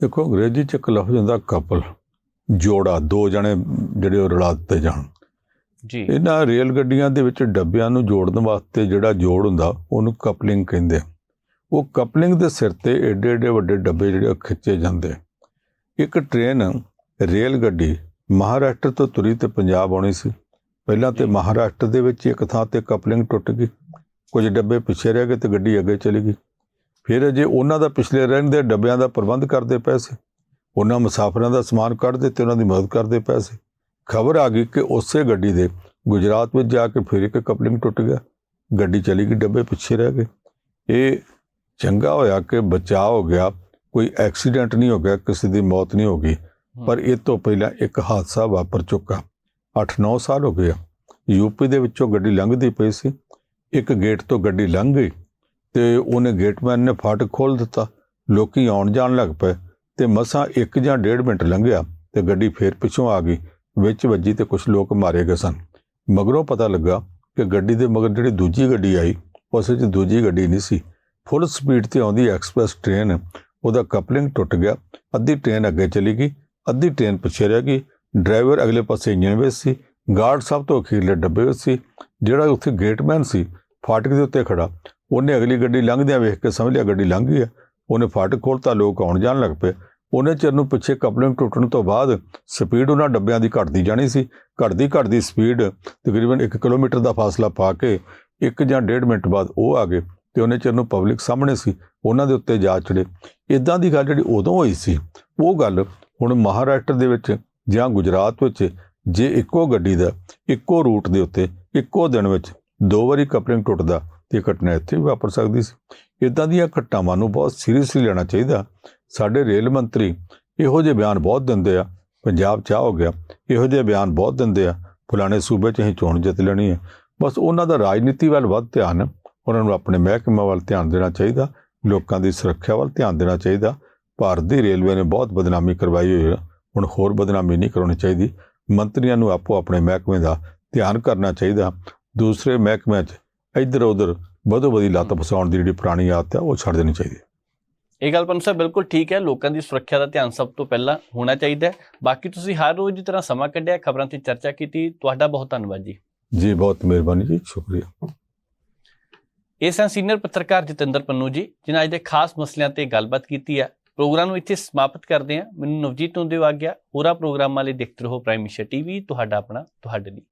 ਦੇਖੋ ਅੰਗਰੇਜ਼ੀ ਚ ਇੱਕ ਲਫ਼ਜ਼ ਹੁੰਦਾ ਕਪਲ। ਜੋੜਾ ਦੋ ਜਣੇ ਜਿਹੜੇ ਉਹ ਰਲਾ ਦਿੱਤੇ ਜਾਣ। ਜੀ। ਇਹਨਾਂ ਰੇਲ ਗੱਡੀਆਂ ਦੇ ਵਿੱਚ ਡੱਬਿਆਂ ਨੂੰ ਜੋੜਨ ਵਾਸਤੇ ਜਿਹੜਾ ਜੋੜ ਹੁੰਦਾ ਉਹਨੂੰ ਕਪਲਿੰਗ ਕਹਿੰਦੇ ਆ। ਉਹ ਕਪਲਿੰਗ ਦੇ ਸਿਰ ਤੇ ਏਡੇ ਏਡੇ ਵੱਡੇ ਡੱਬੇ ਜਿਹੜੇ ਖਿੱਚੇ ਜਾਂਦੇ ਇੱਕ ਟ੍ਰੇਨ ਰੇਲ ਗੱਡੀ ਮਹਾਰਾਸ਼ਟਰ ਤੋਂ ਤੁਰੀ ਤੇ ਪੰਜਾਬ ਆਉਣੀ ਸੀ। ਪਹਿਲਾਂ ਤੇ। ਮਹਾਰਾਸ਼ਟਰ ਦੇ ਵਿੱਚ ਇੱਕ ਥਾਂ ਤੇ ਕਪਲਿੰਗ ਟੁੱਟ ਗਈ। ਕੁਝ ਡੱਬੇ ਪਿੱਛੇ ਰਹਿ ਗਏ ਤੇ ਗੱਡੀ ਅੱਗੇ ਚਲੀ ਗਈ। ਫਿਰ ਜੇ ਉਹਨਾਂ ਦਾ ਪਿਛਲੇ ਰਹਿੰਦੇ ਡੱਬਿਆਂ ਦਾ ਪ੍ਰਬੰਧ ਕਰਦੇ ਪਏ ਸੀ। ਉਹਨਾਂ ਮੁਸਾਫਰਾਂ ਦਾ ਸਮਾਨ ਕੱਢਦੇ ਤੇ ਉਹਨਾਂ ਦੀ ਮਦਦ ਕਰਦੇ ਪਏ ਸੀ। ਖਬਰ ਆ ਗਈ ਕਿ ਉਸੇ ਗੱਡੀ ਦੇ ਗੁਜਰਾਤ ਵਿੱਚ ਜਾ ਕੇ ਫਿਰ ਇੱਕ ਕਪਲਿੰਗ ਟੁੱਟ ਗਿਆ। ਗੱਡੀ ਚਲੀ ਗਈ ਡੱਬੇ ਪਿੱਛੇ ਰਹਿ ਗਏ। ਇਹ ਚੰਗਾ ਹੋਇਆ ਕਿ ਬਚਾਅ ਹੋ ਗਿਆ ਕੋਈ ਐਕਸੀਡੈਂਟ ਨਹੀਂ ਹੋ ਗਿਆ ਕਿਸੇ ਦੀ ਮੌਤ ਨਹੀਂ ਹੋ ਗਈ। ਪਰ ਇਹ ਤੋਂ ਪਹਿਲਾਂ ਇੱਕ ਹਾਦਸਾ ਵਾਪਰ ਚੁੱਕਾ। 8-9 ਸਾਲ ਹੋ ਗਏ ਯੂਪੀ ਦੇ ਵਿੱਚੋਂ ਗੱਡੀ ਲੰਘਦੀ ਪਈ ਸੀ। ਇੱਕ ਗੇਟ ਤੋਂ ਗੱਡੀ ਲੰਘ ਗਈ ਤੇ ਉਹਨੇ ਗੇਟਮੈਨ ਨੇ ਫਾਟਕ ਖੋਲ ਦਿੱਤਾ। ਲੋਕੀ ਆਉਣ ਜਾਣ ਲੱਗ ਪਏ। ਤੇ ਮਸਾਂ ਇੱਕ ਜਾਂ ਡੇਢ ਮਿੰਟ ਲੰਘਿਆ ਤੇ ਗੱਡੀ ਫੇਰ ਪਿੱਛੋਂ ਆ ਗਈ, ਵਿੱਚ ਵੱਜੀ ਤੇ ਕੁਝ ਲੋਕ ਮਾਰੇ ਗਏ ਸਨ। ਮਗਰੋਂ ਪਤਾ ਲੱਗਾ ਕਿ ਗੱਡੀ ਦੇ ਮਗਰ ਜਿਹੜੀ ਦੂਜੀ ਗੱਡੀ ਆਈ, ਉਸ ਵਿੱਚ ਦੂਜੀ ਗੱਡੀ ਨਹੀਂ ਸੀ। ਫੁੱਲ ਸਪੀਡ ਤੇ ਆਉਂਦੀ ਐਕਸਪ੍ਰੈਸ ਟ੍ਰੇਨ, ਉਹਦਾ ਕਪਲਿੰਗ ਟੁੱਟ ਗਿਆ, ਅੱਧੀ ਟ੍ਰੇਨ ਅੱਗੇ ਚਲੀ ਗਈ, ਅੱਧੀ ਟ੍ਰੇਨ ਪਿੱਛੇ ਰਹਿ ਗਈ। ਡਰਾਈਵਰ ਅਗਲੇ ਪਾਸੇ ਇੰਜਨ ਵਿੱਚ ਸੀ, ਗਾਰਡ ਸਭ ਤੋਂ ਅਖੀਰਲੇ ਡੱਬੇ ਵਿੱਚ ਸੀ, ਜਿਹੜਾ ਉੱਥੇ ਗੇਟਮੈਨ ਸੀ, ਫਾਟਕ ਦੇ ਉੱਤੇ ਖੜਾ। ਉਹਨੇ ਅਗਲੀ ਗੱਡੀ ਲੰਘਦਿਆਂ ਵੇਖ ਕੇ ਸਮਝ ਲਿਆ ਗੱਡੀ ਲੰਘ ਗਈ ਹੈ। ਉਹਨੇ ਫਾਟਕ ਖੋਲ੍ਹਤਾ ਲੋਕ ਆਉਣ ਜਾਣ ਲੱਗ ਪਏ। ਉਹਨੇ ਚਿਰ ਨੂੰ ਪਿੱਛੇ ਕਪਲਿੰਗ ਟੁੱਟਣ ਤੋਂ ਬਾਅਦ ਸਪੀਡ ਉਹਨਾਂ ਡੱਬਿਆਂ ਦੀ ਘਟਦੀ ਜਾਣੀ ਸੀ। ਘਟਦੀ ਘਟਦੀ ਸਪੀਡ ਤਕਰੀਬਨ 1 ਕਿਲੋਮੀਟਰ ਦਾ ਫਾਸਲਾ ਪਾ ਕੇ ਇੱਕ ਜਾਂ ਡੇਢ ਮਿੰਟ ਬਾਅਦ ਉਹ ਆ ਗਏ ਤੇ ਉਹਨੇ ਚਿਰ ਨੂੰ ਪਬਲਿਕ ਸਾਹਮਣੇ ਸੀ, ਉਹਨਾਂ ਦੇ ਉੱਤੇ ਜਾ ਚੜੇ ਇਦਾਂ ਦੀ ਗੱਲ ਜਿਹੜੀ ਉਦੋਂ ਹੋਈ ਸੀ, ਉਹ ਗੱਲ ਹੁਣ ਮਹਾਰਾਸ਼ਟਰ ਦੇ ਵਿੱਚ ਜਾਂ ਗੁਜਰਾਤ ਵਿੱਚ ਜੇ ਇੱਕੋ ਗੱਡੀ ਦਾ, ਇੱਕੋ ਰੂਟ ਦੇ ਉੱਤੇ, ਇੱਕੋ ਦਿਨ ਵਿੱਚ ਦੋ ਵਾਰੀ ਕਪਲਿੰਗ ਟੁੱਟਦਾ ਤੇ ਘਟਨਾ ਇੱਥੇ ਵੀ ਵਾਪਰ ਸਕਦੀ ਸੀ। ਇਦਾਂ ਦੀਆਂ ਘਟਨਾਵਾਂ ਨੂੰ ਬਹੁਤ ਸੀਰੀਅਸਲੀ ਲੈਣਾ ਚਾਹੀਦਾ। ਸਾਡੇ ਰੇਲ ਮੰਤਰੀ ਇਹੋ ਜਿਹੇ ਬਿਆਨ ਬਹੁਤ ਦਿੰਦੇ ਆ। ਪੰਜਾਬ ਚ ਆਹ ਹੋ ਗਿਆ। ਇਹੋ ਜਿਹੇ ਬਿਆਨ ਬਹੁਤ ਦਿੰਦੇ ਆ। ਫਲਾਣੇ ਸੂਬੇ ਚ ਅਸੀਂ ਚੋਣ ਜਿੱਤ ਲੈਣੀ ਹੈ ਬਸ ਉਹਨਾਂ ਦਾ ਰਾਜਨੀਤੀ ਵੱਲ ਵੱਧ ਧਿਆਨ ਉਹਨਾਂ ਨੂੰ ਆਪਣੇ ਮਹਿਕਮੇ ਵੱਲ ਧਿਆਨ ਦੇਣਾ ਚਾਹੀਦਾ। ਲੋਕਾਂ ਦੀ ਸੁਰੱਖਿਆ ਵੱਲ ਧਿਆਨ ਦੇਣਾ ਚਾਹੀਦਾ। ਭਾਰਤ ਦੀ ਰੇਲਵੇ ਨੇ ਬਹੁਤ ਬਦਨਾਮੀ ਕਰਵਾਈ ਹੋਈ ਹੈ ਹੁਣ ਹੋਰ ਬਦਨਾਮੀ ਨਹੀਂ ਕਰਾਉਣੀ ਚਾਹੀਦੀ। ਮੰਤਰੀਆਂ ਨੂੰ ਆਪੋ ਆਪਣੇ ਮਹਿਕਮੇ ਦਾ ਧਿਆਨ ਕਰਨਾ ਚਾਹੀਦਾ। ਦੂਸਰੇ ਮਹਿਕਮਿਆਂ 'ਚ ਇੱਧਰ ਉੱਧਰ ਵਧੋ ਵਧੀ ਲੱਤ ਫਸਾਉਣ ਦੀ ਜਿਹੜੀ ਪੁਰਾਣੀ ਆਦਤ ਹੈ ਉਹ ਛੱਡ ਦੇਣੀ ਚਾਹੀਦੀ ਹੈ। ਇਹ ਗੱਲ ਪੰਨੂ ਸਾਹਿਬ ਬਿਲਕੁਲ ਠੀਕ ਹੈ ਲੋਕਾਂ ਦੀ ਸੁਰੱਖਿਆ ਦਾ ਧਿਆਨ ਸਭ ਤੋਂ ਪਹਿਲਾਂ ਹੋਣਾ ਚਾਹੀਦਾ ਹੈ। ਬਾਕੀ ਤੁਸੀਂ ਹਰ ਰੋਜ਼ ਦੀ ਤਰ੍ਹਾਂ ਸਮਾਂ ਕੱਢਿਆ ਖਬਰਾਂ ਤੇ ਚਰਚਾ ਕੀਤੀ ਤੁਹਾਡਾ ਬਹੁਤ ਧੰਨਵਾਦ ਜੀ। ਜੀ ਬਹੁਤ ਮਿਹਰਬਾਨੀ ਜੀ ਸ਼ੁਕਰੀਆ। ਇਹ ਸਨ ਸੀਨੀਅਰ ਪੱਤਰਕਾਰ ਜਤਿੰਦਰ ਪੰਨੂ ਜੀ ਜਿਨ੍ਹਾਂ ਅੱਜ ਦੇ ਖਾਸ ਮਸਲਿਆਂ ਤੇ ਗੱਲਬਾਤ ਕੀਤੀ ਹੈ। ਪ੍ਰੋਗਰਾਮ ਨੂੰ ਇੱਥੇ ਸਮਾਪਤ ਕਰਦੇ ਹਾਂ। ਮੈਨੂੰ ਨਵਜੀਤ ਨੂੰ ਦਿਓ ਆਗਿਆ। ਹੋਰਾਂ ਪ੍ਰੋਗਰਾਮਾਂ ਲਈ ਦੇਖਦੇ ਰਹੋ ਪ੍ਰਾਈਮ ਮਿਸ਼ਨ ਟੀਵੀ ਤੁਹਾਡਾ ਆਪਣਾ ਤੁਹਾਡੇ ਲਈ।